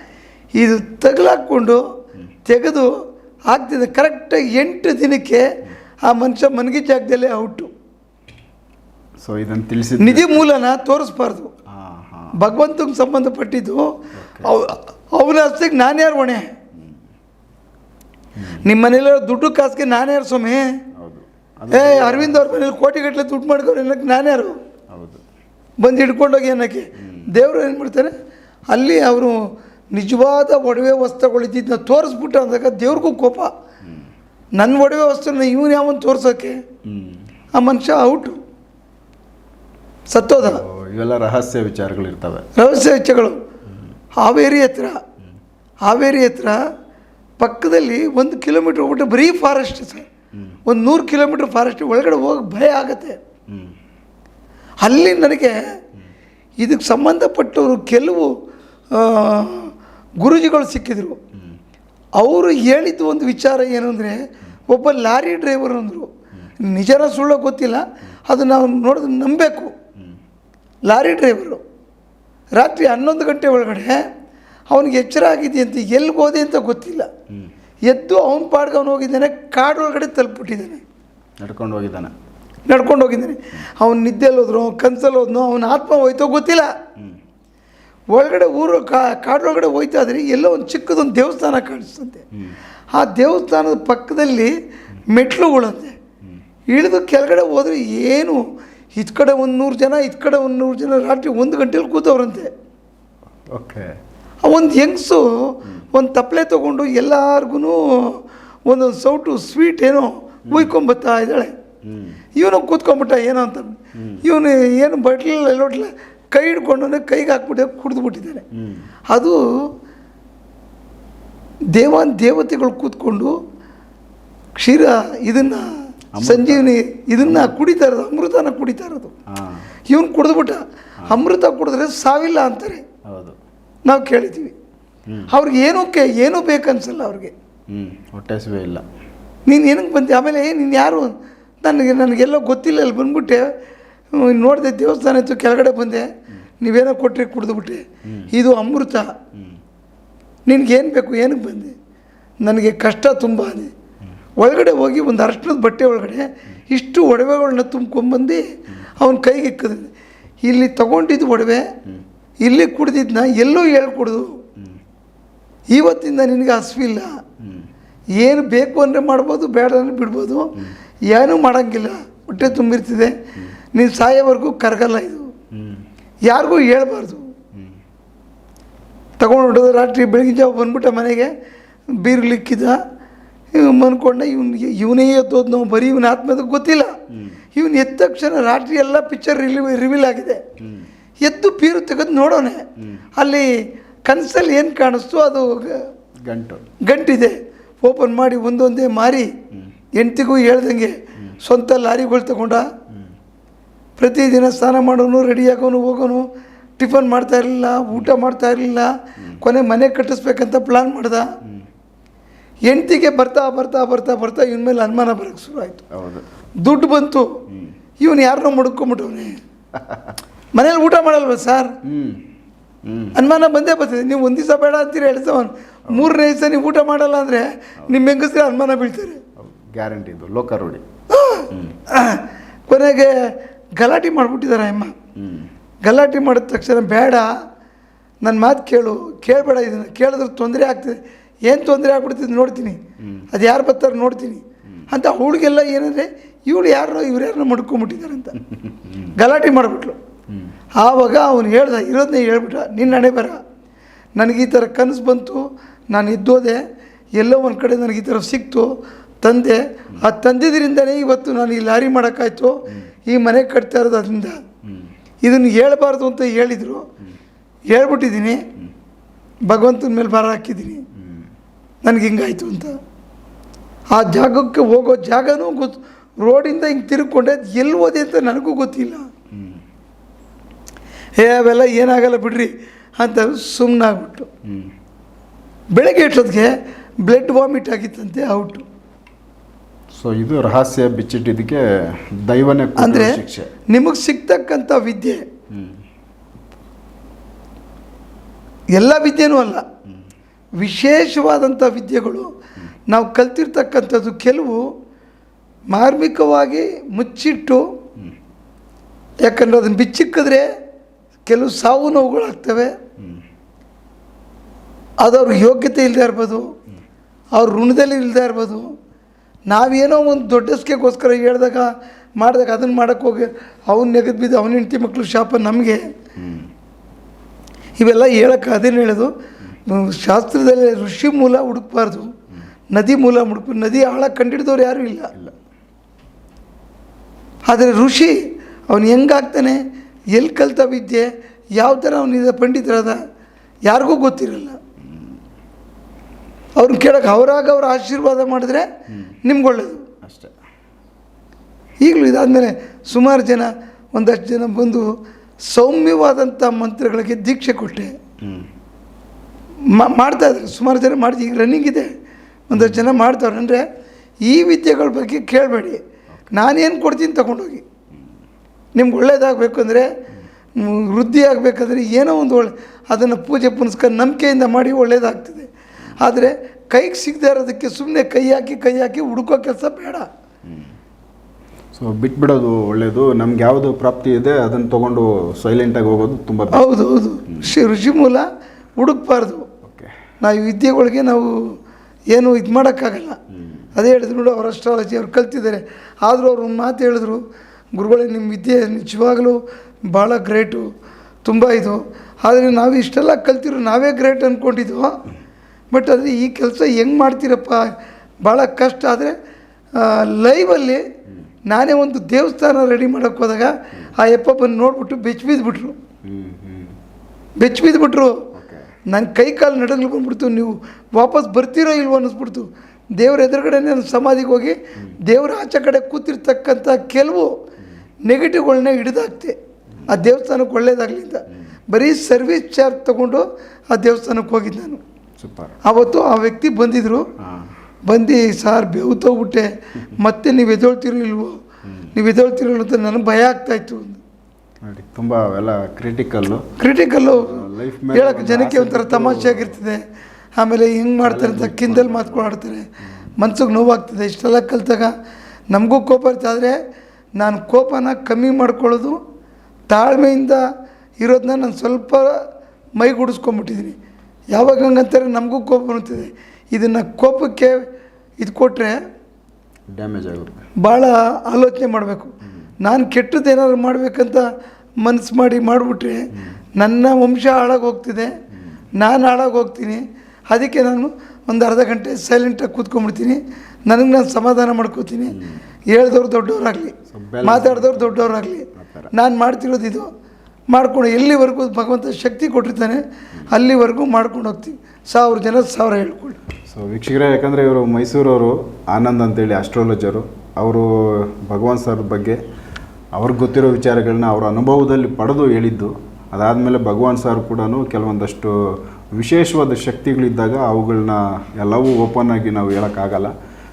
ಇದು ತಗಲಾಕ್ಕೊಂಡು ತೆಗೆದು ಆಗ್ತಿದೆ. ಕರೆಕ್ಟಾಗಿ ಎಂಟು ದಿನಕ್ಕೆ ಆ ಮನುಷ್ಯ ಮನಗಿ ಜಾಗದಲ್ಲೇ ಔಟು. ಸೊ ಇದನ್ನು ತಿಳಿಸಿ ನಿಧಿ ಮೂಲನ ತೋರಿಸ್ಬಾರ್ದು. ಭಗವಂತಂಗೆ ಸಂಬಂಧಪಟ್ಟಿದ್ದು ಅವ್- ಅವನ ಹಸ್ತಿಗೆ ನಾನ್ಯಾರು ಹೊಣೆ? ನಿಮ್ಮ ಮನೇಲಿರೋ ದುಡ್ಡು ಕಾಸಿಗೆ ನಾನ್ಯಾರು ಸ್ವಾಮಿ? ಏ ಅರವಿಂದ್ ಅವ್ರ ಮನೇಲಿ ಕೋಟಿಗಟ್ಟಲೆ ದುಡ್ಡು ಮಾಡ್ಕೊಂಡು ಏನಕ್ಕೆ ನಾನ್ಯಾರು ಹೌದು. ಬಂದು ಹಿಡ್ಕೊಂಡೋಗಿ ಏನಕ್ಕೆ ದೇವರು ಏನು ಮಾಡ್ತಾರೆ? ಅಲ್ಲಿ ಅವರು ನಿಜವಾದ ಒಡವೆ ವಸ್ತ್ರಗಳಿದ್ದನ್ನ ತೋರಿಸ್ಬಿಟ್ಟು ಅಂದಾಗ ದೇವ್ರಿಗೂ ಕೋಪ. ನನ್ನ ಒಡವೆ ವಸ್ತುನ ಇವನು ಯಾವನ್ನು ತೋರ್ಸೋಕ್ಕೆ ಆ ಮನುಷ್ಯ ಔಟು. ಸತ್ತೋದ. ಇವೆಲ್ಲ ರಹಸ್ಯ ವಿಚಾರಗಳು ಇರ್ತವೆ ರಹಸ್ಯ ವಿಚಾರಗಳು. ಹಾವೇರಿ ಹತ್ರ. ಹಾವೇರಿ ಹತ್ರ ಪಕ್ಕದಲ್ಲಿ ಒಂದು ಕಿಲೋಮೀಟ್ರ್ ಹೋಗ್ಬಿಟ್ಟು ಬರೀ ಫಾರೆಸ್ಟ್ ಸರ್. ಒಂದು ನೂರು ಕಿಲೋಮೀಟ್ರ್ ಫಾರೆಸ್ಟ್ ಒಳಗಡೆ ಹೋಗಿ ಭಯ ಆಗುತ್ತೆ. ಅಲ್ಲಿ ನನಗೆ ಇದಕ್ಕೆ ಸಂಬಂಧಪಟ್ಟವರು ಕೆಲವು ಗುರೂಜಿಗಳು ಸಿಕ್ಕಿದ್ರು. ಅವರು ಹೇಳಿದ್ದು ಒಂದು ವಿಚಾರ ಏನು ಅಂದರೆ ಒಬ್ಬ ಲಾರಿ ಡ್ರೈವರ್ ಅಂದರು. ನಿಜರ ಸುಳ್ಳು ಗೊತ್ತಿಲ್ಲ. ಅದು ನಾವು ನೋಡಿದ್ರೆ ನಂಬಬೇಕು. ಲಾರಿ ಡ್ರೈವರು ರಾತ್ರಿ ಹನ್ನೊಂದು ಗಂಟೆ ಒಳಗಡೆ ಅವನಿಗೆ ಎಚ್ಚರ ಅಂತ ಎಲ್ಲಿಗೆ ಹೋದೆ ಅಂತ ಗೊತ್ತಿಲ್ಲ. ಎದ್ದು ಅವನ ಪಾಡ್ಗೆ ಅವನು ಹೋಗಿದ್ದಾನೆ ಕಾಡೊಳಗಡೆ ತಲುಪಿಬಿಟ್ಟಿದ್ದಾನೆ ನಡ್ಕೊಂಡು ಹೋಗಿದ್ದಾನೆ. ನಡ್ಕೊಂಡು ಹೋಗಿದ್ದಾನೆ. ಅವನು ನಿದ್ದೆಲ್ಲಿ ಹೋದ್ರು ಕನ್ಸಲ್ಲಿ ಹೋದ್ನೋ ಅವನ ಆತ್ಮ ಹೋಯ್ತೋ ಗೊತ್ತಿಲ್ಲ. ಒಳಗಡೆ ಊರು ಕಾ ಕಾಡೊಳಗಡೆ ಹೋಯ್ತಾ ಇದ್ರೆ ಎಲ್ಲೋ ಒಂದು ಚಿಕ್ಕದೊಂದು ದೇವಸ್ಥಾನ ಕಾಣಿಸ್ತಂತೆ. ಆ ದೇವಸ್ಥಾನದ ಪಕ್ಕದಲ್ಲಿ ಮೆಟ್ಲುಗಳಂತೆ ಇಳಿದು ಕೆಳಗಡೆ ಹೋದ್ರೆ ಏನು ಇತ್ ಕಡೆ ಒಂದು ನೂರು ಜನ ಇತ್ ಕಡೆ ಒಂದು ನೂರು ಜನ ರಾತ್ರಿ ಒಂದು ಗಂಟೆಲಿ ಕೂತವ್ರಂತೆ. ಓಕೆ. ಆ ಒಂದು ಹೆಂಗಸು ಒಂದು ತಪ್ಪಲೆ ತೊಗೊಂಡು ಎಲ್ಲಾರ್ಗು ಒಂದೊಂದು ಸೌಟು ಸ್ವೀಟ್ ಏನೋ ಉಯ್ಕೊಂಬತ್ತಾ ಇದ್ದಾಳೆ. ಇವನು ಕೂತ್ಕೊಂಬಿಟ್ಟ ಏನೋ ಅಂತ. ಇವನು ಏನು ಬಟ್ಲಿಲ್ಲ ಲೋಟ್ಲ ಕೈ ಹಿಡ್ಕೊಂಡು ಕೈಗೆ ಹಾಕ್ಬಿಟ್ಟು ಕುಡಿದು ಬಿಟ್ಟಿದ್ದಾನೆ ಅದು ದೇವಾನ್ ದೇವತೆಗಳು ಕೂತ್ಕೊಂಡು ಕ್ಷೀರ ಇದನ್ನು ಸಂಜೀವಿನಿ ಇದನ್ನು ಕುಡಿತಾ ಇರೋದು ಅಮೃತನ ಕುಡಿತಾ ಇರೋದು. ಇವನು ಕುಡಿದ್ಬಿಟ್ಟ ಅಮೃತ ಕುಡಿದ್ರೆ ಸಾವಿಲ್ಲ ಅಂತಾರೆ. ನಾವು ಕೇಳಿದ್ದೀವಿ ಅವ್ರಿಗೆ ಏನಕ್ಕೆ ಏನೂ ಬೇಕನ್ಸಲ್ಲ ಅವ್ರಿಗೆ. ಹೊಟ್ಟೆ ಹಸಿವೆ ಇಲ್ಲ. ನೀನು ಏನಕ್ಕೆ ಬಂದೆ? ಆಮೇಲೆ ನೀನು ಯಾರು? ನನಗೆ ನನಗೆಲ್ಲೋ ಗೊತ್ತಿಲ್ಲ ಅಲ್ಲಿ ಬಂದ್ಬಿಟ್ಟೆ. ನೋಡಿದೆ ದೇವಸ್ಥಾನ ಇತ್ತು ಕೆಳಗಡೆ ಬಂದೆ. ನೀವೇನೋ ಕೊಟ್ಟರೆ ಕುಡಿದ್ಬಿಟ್ಟೆ ಇದು ಅಮೃತ. ನಿನಗೇನು ಬೇಕು ಏನಕ್ಕೆ ಬಂದೆ? ನನಗೆ ಕಷ್ಟ ತುಂಬ ಅದೇ. ಒಳಗಡೆ ಹೋಗಿ ಒಂದು ಅರ್ಶನದ ಬಟ್ಟೆ ಒಳಗಡೆ ಇಷ್ಟು ಒಡವೆಗಳನ್ನ ತುಂಬ್ಕೊಂಬಂದು ಅವನ ಕೈಗೆ ಇಕ್ಕದ ಇಲ್ಲಿ ತಗೊಂಡಿದ್ದು ಒಡವೆ ಇಲ್ಲಿ ಕುಡ್ದಿದ್ದನ್ನ ಎಲ್ಲೂ ಹೇಳ್ಕೊಡ್ದು ಇವತ್ತಿಂದ ನಿನಗೆ ಹಸಿವಿಲ್ಲ. ಏನು ಬೇಕು ಅಂದರೆ ಮಾಡ್ಬೋದು ಬೇಡ ಅಂದರೆ ಬಿಡ್ಬೋದು. ಏನೂ ಮಾಡೋಂಗಿಲ್ಲ. ಹೊಟ್ಟೆ ತುಂಬಿರ್ತಿದೆ. ನೀನು ಸಾಯೋವರೆಗೂ ಕರಗಲ್ಲ ಇದು. ಯಾರಿಗೂ ಹೇಳ್ಬಾರ್ದು. ತಗೊಂಡು ಹೊಡೋದು ರಾತ್ರಿ ಬೆಳಗಿನ ಜಾವ ಬಂದ್ಬಿಟ್ಟ ಮನೆಗೆ ಬೀರ್ಲಿಕ್ಕಿದ ಅನ್ಕೊಂಡ ಇವನಿಗೆ ಇವನೇ ಎದ್ದೋದು ನಾವು ಬರೀ ಇವನ ಆತ್ಮದ ಗೊತ್ತಿಲ್ಲ. ಇವನು ಎದ್ದ ತಕ್ಷಣ ರಾತ್ರಿ ಎಲ್ಲ ಪಿಕ್ಚರ್ ರಿವೀಲ್ ಆಗಿದೆ. ಎದ್ದು ಪೀರು ತೆಗೆದು ನೋಡೋಣ ಅಲ್ಲಿ ಕನಸಲ್ಲಿ ಏನು ಕಾಣಿಸ್ತು ಅದು ಗಂಟು. ಗಂಟಿದೆ. ಓಪನ್ ಮಾಡಿ ಒಂದೊಂದೇ ಮಾರಿ ಹೆಂಡ್ತಿಗೂ ಹೇಳ್ದಂಗೆ ಸ್ವಂತ ಲಾರಿಗಳು ತಗೊಂಡ ಪ್ರತಿದಿನ ಸ್ನಾನ ಮಾಡೋನು ರೆಡಿ ಆಗೋನು ಹೋಗೋನು ಟಿಫನ್ ಮಾಡ್ತಾ ಇರಲಿಲ್ಲ ಊಟ ಮಾಡ್ತಾ ಇರಲಿಲ್ಲ ಕೊನೆ ಮನೆ ಕಟ್ಟಿಸ್ಬೇಕಂತ ಪ್ಲಾನ್ ಮಾಡ್ದ. ಹೆಂಡ್ತಿಗೆ ಬರ್ತಾ ಬರ್ತಾ ಬರ್ತಾ ಬರ್ತಾ ಇವನ ಮೇಲೆ ಅನುಮಾನ ಬರೋಕ್ಕೆ ಶುರು ಆಯಿತು. ದುಡ್ಡು ಬಂತು. ಇವನು ಯಾರನ್ನೋ ಮುಡ್ಕೊಂಬಿಟ್ಟವನೇ. ಮನೇಲಿ ಊಟ ಮಾಡಲ್ವ ಸರ್? ಅನುಮಾನ ಬಂದೇ ಬರ್ತದೆ. ನೀವು ಒಂದು ದಿವಸ ಬೇಡ ಅಂತೀರಿ ಎರಡು ಸಾವಿರ ಮೂರನೇ ದಿವಸ ನೀವು ಊಟ ಮಾಡಲ್ಲ ಅಂದರೆ ನಿಮ್ಮ ಹೆಂಗಸ್ರೆ ಅನುಮಾನ ಬೀಳ್ತಾರೆ. ಗ್ಯಾರಂಟಿ ಇದು ಲೋಕಾರೂಢಿ ಕೊನೆಗೆ ಗಲಾಟೆ ಮಾಡಿಬಿಟ್ಟಿದ್ದಾರೆ ಅಮ್ಮ. ಗಲಾಟೆ ಮಾಡಿದ ತಕ್ಷಣ ಬೇಡ ನನ್ನ ಮಾತು ಕೇಳು ಕೇಳಬೇಡ ಇದನ್ನು ಕೇಳಿದ್ರೆ ತೊಂದರೆ ಆಗ್ತದೆ. ಏನು ತೊಂದರೆ ಆಗ್ಬಿಡ್ತಿದ್ದು ನೋಡ್ತೀನಿ. ಅದು ಯಾರು ಬರ್ತಾರೆ ನೋಡ್ತೀನಿ. ಅಂತ ಅವಳಿಗೆಲ್ಲ ಏನಂದರೆ ಇವಳು ಯಾರೋ ಇವ್ರು ಯಾರನ್ನ ಮಡ್ಕೊಂಬಿಟ್ಟಿದ್ದಾರೆ ಅಂತ. ಗಲಾಟೆ ಮಾಡಿಬಿಟ್ಲು. ಆವಾಗ ಅವನು ಹೇಳ್ದ ಇರೋದನ್ನೇ ಹೇಳ್ಬಿಟ್ಟ ನಿನ್ನ ಹಣೆ ಬರ. ನನಗೆ ಈ ಥರ ಕನಸು ಬಂತು ನಾನು ಇದ್ದೋದೆ ಎಲ್ಲೋ ಒಂದು ಕಡೆ ನನಗೆ ಈ ಥರ ಸಿಕ್ತು ತಂದೆ. ಆ ತಂದಿದ್ರಿಂದನೇ ಇವತ್ತು ನಾನು ಈ ಲಾರಿ ಮಾಡೋಕ್ಕಾಯ್ತು. ಈ ಮನೆ ಕಟ್ತಾ ಇರೋದು ಅದರಿಂದ ಇದನ್ನು ಹೇಳಬಾರ್ದು ಅಂತ ಹೇಳಿದರು. ಹೇಳ್ಬಿಟ್ಟಿದ್ದೀನಿ. ಭಗವಂತನ ಮೇಲೆ ಭಾರ ಹಾಕಿದ್ದೀನಿ. ನನಗೆ ಹಿಂಗಾಯಿತು ಅಂತ. ಆ ಜಾಗಕ್ಕೆ ಹೋಗೋ ಜಾಗನೂ ಗೊತ್ತು ರೋಡಿಂದ ಹಿಂಗೆ ತಿರುಗ್ಕೊಂಡೆ ಅದು ಎಲ್ಲಿ ಹೋದೆ ಅಂತ ನನಗೂ ಗೊತ್ತಿಲ್ಲ. ಏ ಅವೆಲ್ಲ ಏನಾಗಲ್ಲ ಬಿಡ್ರಿ ಅಂತ ಸುಮ್ಮನಾಗ್ಬಿಟ್ಟು ಬೆಳಗ್ಗೆ ಇಟ್ಟೋದಕ್ಕೆ ಬ್ಲಡ್ ವಾಮಿಟ್ ಆಗಿತ್ತಂತೆ ಔಟು. ಸೊ ಇದು ರಹಸ್ಯ ಬಿಚ್ಚಿಟ್ಟಿದ್ದಕ್ಕೆ ದೈವನೇ ಅಂದರೆ ಶಿಕ್ಷೆ. ನಿಮಗೆ ಸಿಗ್ತಕ್ಕಂಥ ವಿದ್ಯೆ. ಎಲ್ಲ ವಿದ್ಯೆನೂ ಅಲ್ಲ. ವಿಶೇಷವಾದಂಥ ವಿದ್ಯೆಗಳು ನಾವು ಕಲ್ತಿರ್ತಕ್ಕಂಥದ್ದು ಕೆಲವು ಮಾರ್ಮಿಕವಾಗಿ ಮುಚ್ಚಿಟ್ಟು ಯಾಕಂದ್ರೆ ಅದನ್ನು ಬಿಚ್ಚಿಕ್ಕಿದ್ರೆ ಕೆಲವು ಸಾವು ನೋವುಗಳಾಗ್ತವೆ. ಅದು ಅವ್ರಿಗೆ ಯೋಗ್ಯತೆ ಇಲ್ಲದೇ ಇರ್ಬೋದು. ಅವ್ರ ಋಣದಲ್ಲಿ ಇಲ್ಲದೆ ಇರ್ಬೋದು. ನಾವೇನೋ ಒಂದು ದೊಡ್ಡ ಸ್ಕೇಗೋಸ್ಕರ ಹೇಳ್ದಾಗ ಮಾಡಿದಾಗ ಅದನ್ನು ಮಾಡೋಕ್ಕೆ ಹೋಗಿ ಅವ್ನು ನೆಗೆದು ಬಿದ್ದು ಅವನ ಹೆಂಡತಿ ಮಕ್ಕಳು ಶಾಪ ನಮಗೆ. ಇವೆಲ್ಲ ಹೇಳಕ್ಕೆ ಅದೇನು ಹೇಳೋದು? ಶಾಸ್ತ್ರದಲ್ಲಿ ಋಷಿ ಮೂಲ ಹುಡುಕ್ಬಾರ್ದು. ನದಿ ಮೂಲ ಹುಡುಕು ನದಿ ಆಳ ಕಂಡಿಡಿದವ್ರು ಯಾರೂ ಇಲ್ಲ. ಆದರೆ ಋಷಿ ಅವನು ಹೆಂಗಾಗ್ತಾನೆ? ಎಲ್ಲಿ ಕಲ್ತ ವಿದ್ಯೆ? ಯಾವ ಥರ ಅವನಿದ ಪಂಡಿತರಾದ? ಯಾರಿಗೂ ಗೊತ್ತಿರಲ್ಲ. ಅವ್ರನ್ನ ಕೇಳೋಕೆ ಅವರಾಗ ಅವ್ರ ಆಶೀರ್ವಾದ ಮಾಡಿದ್ರೆ ನಿಮ್ಗೆ ಒಳ್ಳೇದು. ಅಷ್ಟೇ. ಈಗಲೂ ಇದಾದಮೇಲೆ ಸುಮಾರು ಜನ ಒಂದಷ್ಟು ಜನ ಬಂದು ಸೌಮ್ಯವಾದಂಥ ಮಂತ್ರಗಳಿಗೆ ದೀಕ್ಷೆ ಕೊಟ್ಟೆ. ಮಾಡ್ತಾ ಇದ್ದಾರೆ. ಸುಮಾರು ಜನ ಮಾಡಿ ಈಗ ರನ್ನಿಂಗ್ ಇದೆ. ಒಂದಷ್ಟು ಜನ ಮಾಡ್ತಾವ್ರೆ. ಅಂದರೆ ಈ ವಿದ್ಯೆಗಳ ಬಗ್ಗೆ ಕೇಳಬೇಡಿ. ನಾನೇನು ಕೊಡ್ತೀನಿ ತಗೊಂಡೋಗಿ. ನಿಮ್ಗೆ ಒಳ್ಳೇದಾಗಬೇಕು ಅಂದರೆ ವೃದ್ಧಿ ಆಗಬೇಕಾದ್ರೆ ಏನೋ ಒಂದು ಒಳ್ಳೆ ಅದನ್ನು ಪೂಜೆ ಪುನಸ್ಕಾರ ನಂಬಿಕೆಯಿಂದ ಮಾಡಿ ಒಳ್ಳೇದಾಗ್ತದೆ. ಆದರೆ ಕೈಗೆ ಸಿಗದೆ ಇರೋದಕ್ಕೆ ಸುಮ್ಮನೆ ಕೈ ಹಾಕಿ ಕೈ ಹಾಕಿ ಹುಡುಕೋ ಕೆಲಸ ಬೇಡ. ಸೊ ಬಿಟ್ಬಿಡೋದು ಒಳ್ಳೆಯದು ನಮ್ಗೆ ಯಾವುದು ಪ್ರಾಪ್ತಿ ಇದೆ ಅದನ್ನು ತೊಗೊಂಡು ಸೈಲೆಂಟಾಗಿ ಹೋಗೋದು ತುಂಬ ಹೌದು ಹೌದು. ಋಷಿ ಋಷಿ ಮೂಲ ಹುಡುಕ್ಬಾರ್ದು. ಓಕೆ ನಾವು ಈ ವಿದ್ಯೆಗಳಿಗೆ ನಾವು ಏನು ಇದು ಮಾಡೋಕ್ಕಾಗಲ್ಲ. ಅದೇ ಹೇಳಿದ್ರು ನೋಡು ಅವ್ರ ಅಸ್ಟ್ರಾಲಜಿ ಅವ್ರು ಕಲ್ತಿದ್ದಾರೆ. ಆದರೂ ಅವ್ರು ಒಂದು ಮಾತು ಹೇಳಿದ್ರು ಗುರುಗಳೇ ನಿಮ್ಮ ವಿದ್ಯೆ ನಿಜವಾಗಲೂ ಭಾಳ ಗ್ರೇಟು ತುಂಬ ಇದು. ಆದರೆ ನಾವು ಇಷ್ಟೆಲ್ಲ ಕಲ್ತಿರೋ ನಾವೇ ಗ್ರೇಟ್ ಅಂದ್ಕೊಂಡಿದ್ವು ಬಟ್ ಅದು ಈ ಕೆಲಸ ಹೆಂಗೆ ಮಾಡ್ತೀರಪ್ಪ? ಭಾಳ ಕಷ್ಟ. ಆದರೆ ಲೈವಲ್ಲಿ ನಾನೇ ಒಂದು ದೇವಸ್ಥಾನ ರೆಡಿ ಮಾಡೋಕ್ಕೆ ಹೋದಾಗ ಆ ಯಪ್ಪ ಬಂದು ನೋಡ್ಬಿಟ್ಟು ಬೆಚ್ಚ ಬಿದ್ದುಬಿಟ್ರು ಹ್ಞೂ ಬೆಚ್ಚ ಬಿದ್ದುಬಿಟ್ರು ನನ್ನ ಕೈ ಕಾಲು ನಡಗಲು ಬಂದ್ಬಿಡ್ತು ನೀವು ವಾಪಸ್ ಬರ್ತೀರೋ ಇಲ್ವೋ ಅನ್ನಿಸ್ಬಿಡ್ತು. ದೇವ್ರ ಎದುರುಗಡೆ ನಾನು ಸಮಾಧಿಗೆ ಹೋಗಿ ದೇವ್ರ ಆಚೆ ಕಡೆ ಕೂತಿರ್ತಕ್ಕಂಥ ಕೆಲವು ನೆಗೆಟಿವ್ಗಳನ್ನ ಹಿಡಿದಾಕ್ತೆ. ಆ ದೇವಸ್ಥಾನಕ್ಕೆ ಒಳ್ಳೇದಾಗಲಿ ಅಂತ. ಬರೀ ಸರ್ವಿಸ್ ಚಾರ್ಜ್ ತೊಗೊಂಡು ಆ ದೇವಸ್ಥಾನಕ್ಕೆ ಹೋಗಿದ್ದು ನಾನು. ಸೂಪರ್. ಆವತ್ತು ಆ ವ್ಯಕ್ತಿ ಬಂದಿದ್ದರು ಬಂದು ಸಾರ್ ಬೆವ್ತೋಗ್ಬಿಟ್ಟೆ ಮತ್ತೆ ನೀವು ಎದೊಳ್ತಿರ್ಲಿಲ್ವೋ ನೀವು ಎದೊಳ್ತಿರ್ಲಿಲ್ಲ ಅಂತ ನನಗೆ ಭಯ ಆಗ್ತಾಯಿತ್ತು ನೋಡಿ ತುಂಬ ಅವೆಲ್ಲ ಕ್ರಿಟಿಕಲ್ಲು ಕ್ರಿಟಿಕಲ್ಲು ಲೈಫ್ ಹೇಳಕ್ಕೆ ಜನಕ್ಕೆ ಒಂಥರ ತಮಾಷೆ ಆಗಿರ್ತದೆ. ಆಮೇಲೆ ಹೆಂಗೆ ಮಾಡ್ತಾರೆ ಅಂತ ಕಿಂದಲ್ ಮಾತ್ಕೊಳಾಡ್ತಾರೆ ಮನ್ಸಿಗೆ ನೋವಾಗ್ತದೆ. ಇಷ್ಟೆಲ್ಲ ಕಲಿತಾಗ ನಮಗೂ ಕೋಪ ಇರ್ತದೆ ಆದರೆ ನಾನು ಕೋಪನ ಕಮ್ಮಿ ಮಾಡ್ಕೊಳ್ಳೋದು ತಾಳ್ಮೆಯಿಂದ ಇರೋದನ್ನ ನಾನು ಸ್ವಲ್ಪ ಮೈಗೂಡಿಸ್ಕೊಂಬಿಟ್ಟಿದ್ದೀನಿ ಯಾವಾಗ ಹಂಗಂತಾರೆ ನಮಗೂ ಕೋಪ ಬರುತ್ತದೆ. ಇದನ್ನು ಕೋಪಕ್ಕೆ ಇದು ಕೊಟ್ಟರೆ ಡ್ಯಾಮೇಜ್ ಆಗುತ್ತೆ. ಭಾಳ ಆಲೋಚನೆ ಮಾಡಬೇಕು. ನಾನು ಕೆಟ್ಟದ್ದು ಏನಾದ್ರು ಮಾಡಬೇಕಂತ ಮನಸ್ಸು ಮಾಡಿ ಮಾಡಿಬಿಟ್ರೆ ನನ್ನ ವಂಶ ಹಾಳಾಗಿ ಹೋಗ್ತಿದೆ. ನಾನು ಹಾಳಾಗಿ ಹೋಗ್ತೀನಿ. ಅದಕ್ಕೆ ನಾನು ಒಂದು ಅರ್ಧ ಗಂಟೆ ಸೈಲೆಂಟಾಗಿ ಕೂತ್ಕೊಂಡ್ಬಿಡ್ತೀನಿ. ನನಗೆ ನಾನು ಸಮಾಧಾನ ಮಾಡ್ಕೋತೀನಿ. ಹೇಳ್ದವ್ರು ದೊಡ್ಡವರಾಗಲಿ. ಮಾತಾಡಿದವ್ರು ದೊಡ್ಡವರಾಗಲಿ. ನಾನು ಮಾಡ್ತಿರೋದು ಇದು. ಮಾಡ್ಕೊಂಡು ಎಲ್ಲಿವರೆಗೂ ಭಗವಂತ ಶಕ್ತಿ ಕೊಟ್ಟಿರ್ತಾನೆ, ಅಲ್ಲಿವರೆಗೂ ಮಾಡ್ಕೊಂಡು ಹೋಗ್ತೀವಿ. ಸಾವಿರ ಜನ ಸಾವಿರ ಹೇಳ್ಕೊಳ್ಳಿ. ಸೊ ವೀಕ್ಷಕರೇ, ಯಾಕಂದರೆ ಇವರು ಮೈಸೂರವರು, ಆನಂದ್ ಅಂತೇಳಿ ಆಸ್ಟ್ರಾಲಜರು ಅವರು ಭಗವಾನ್ ಸರ್ ಬಗ್ಗೆ ಅವ್ರಿಗೆ ಗೊತ್ತಿರೋ ವಿಚಾರಗಳನ್ನ ಅವರ ಅನುಭವದಲ್ಲಿ ಪಡೆದು ಹೇಳಿದ್ದು. ಅದಾದಮೇಲೆ ಭಗವಾನ್ ಸರ್ ಕೂಡ ಕೆಲವೊಂದಷ್ಟು ವಿಶೇಷವಾದ ಶಕ್ತಿಗಳಿದ್ದಾಗ ಅವುಗಳನ್ನ ಎಲ್ಲವೂ ಓಪನ್ ಆಗಿ ನಾವು ಹೇಳೋಕ್ಕಾಗಲ್ಲ.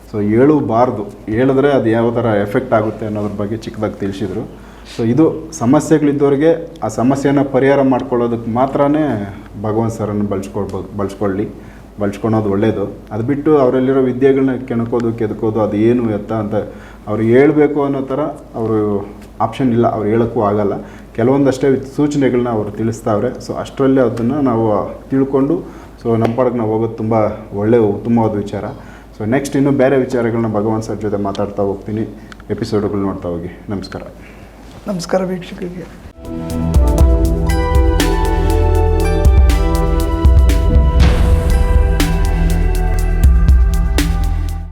ಸೊ ಹೇಳಬಾರ್ದು ಹೇಳಿದ್ರೆ ಅದು ಯಾವ ಥರ ಎಫೆಕ್ಟ್ ಆಗುತ್ತೆ ಅನ್ನೋದ್ರ ಬಗ್ಗೆ ಚಿಕ್ಕದಾಗಿ ತಿಳಿಸಿದರು. ಸೊ ಇದು ಸಮಸ್ಯೆಗಳಿದ್ದವ್ರಿಗೆ ಆ ಸಮಸ್ಯೆಯನ್ನು ಪರಿಹಾರ ಮಾಡ್ಕೊಳ್ಳೋದಕ್ಕೆ ಮಾತ್ರನೇ ಭಗವಂತ ಸರನ್ನು ಬಳಸ್ಕೊಳ್ಬೋದು, ಬಳಸ್ಕೊಳ್ಳಿ, ಬಳಸ್ಕೊಳೋದು ಒಳ್ಳೆಯದು ಅದು ಬಿಟ್ಟು ಅವರಲ್ಲಿರೋ ವಿದ್ಯೆಗಳನ್ನ ಕೆಣಕೋದು, ಕೆದಕೋದು, ಅದು ಏನು ಎತ್ತ ಅಂತ ಅವ್ರು ಹೇಳಬೇಕು ಅನ್ನೋ ಥರ ಅವರು ಆಪ್ಷನ್ ಇಲ್ಲ, ಅವ್ರು ಹೇಳೋಕ್ಕೂ ಆಗಲ್ಲ. ಕೆಲವೊಂದಷ್ಟೇ ಸೂಚನೆಗಳನ್ನ ಅವರು ತಿಳಿಸ್ತಾವ್ರೆ. ಸೊ ಅಷ್ಟರಲ್ಲೇ ಅದನ್ನು ನಾವು ತಿಳ್ಕೊಂಡು ಸೊ ನಮ್ಮ ಪಾಡಕ್ಕೆ ನಾವು ಹೋಗೋದು ತುಂಬ ಒಳ್ಳೆಯ ಉತ್ತಮವಾದ ವಿಚಾರ. ಸೊ ನೆಕ್ಸ್ಟ್ ಇನ್ನೂ ಬೇರೆ ವಿಚಾರಗಳನ್ನ ಭಗವಾನ್ ಸರ್ ಜೊತೆ ಮಾತಾಡ್ತಾ ಹೋಗ್ತೀನಿ. ಎಪಿಸೋಡ್ಗಳು ನೋಡ್ತಾ ಹೋಗಿ. ನಮಸ್ಕಾರ. ನಮಸ್ಕಾರ ವೀಕ್ಷಕರಿಗೆ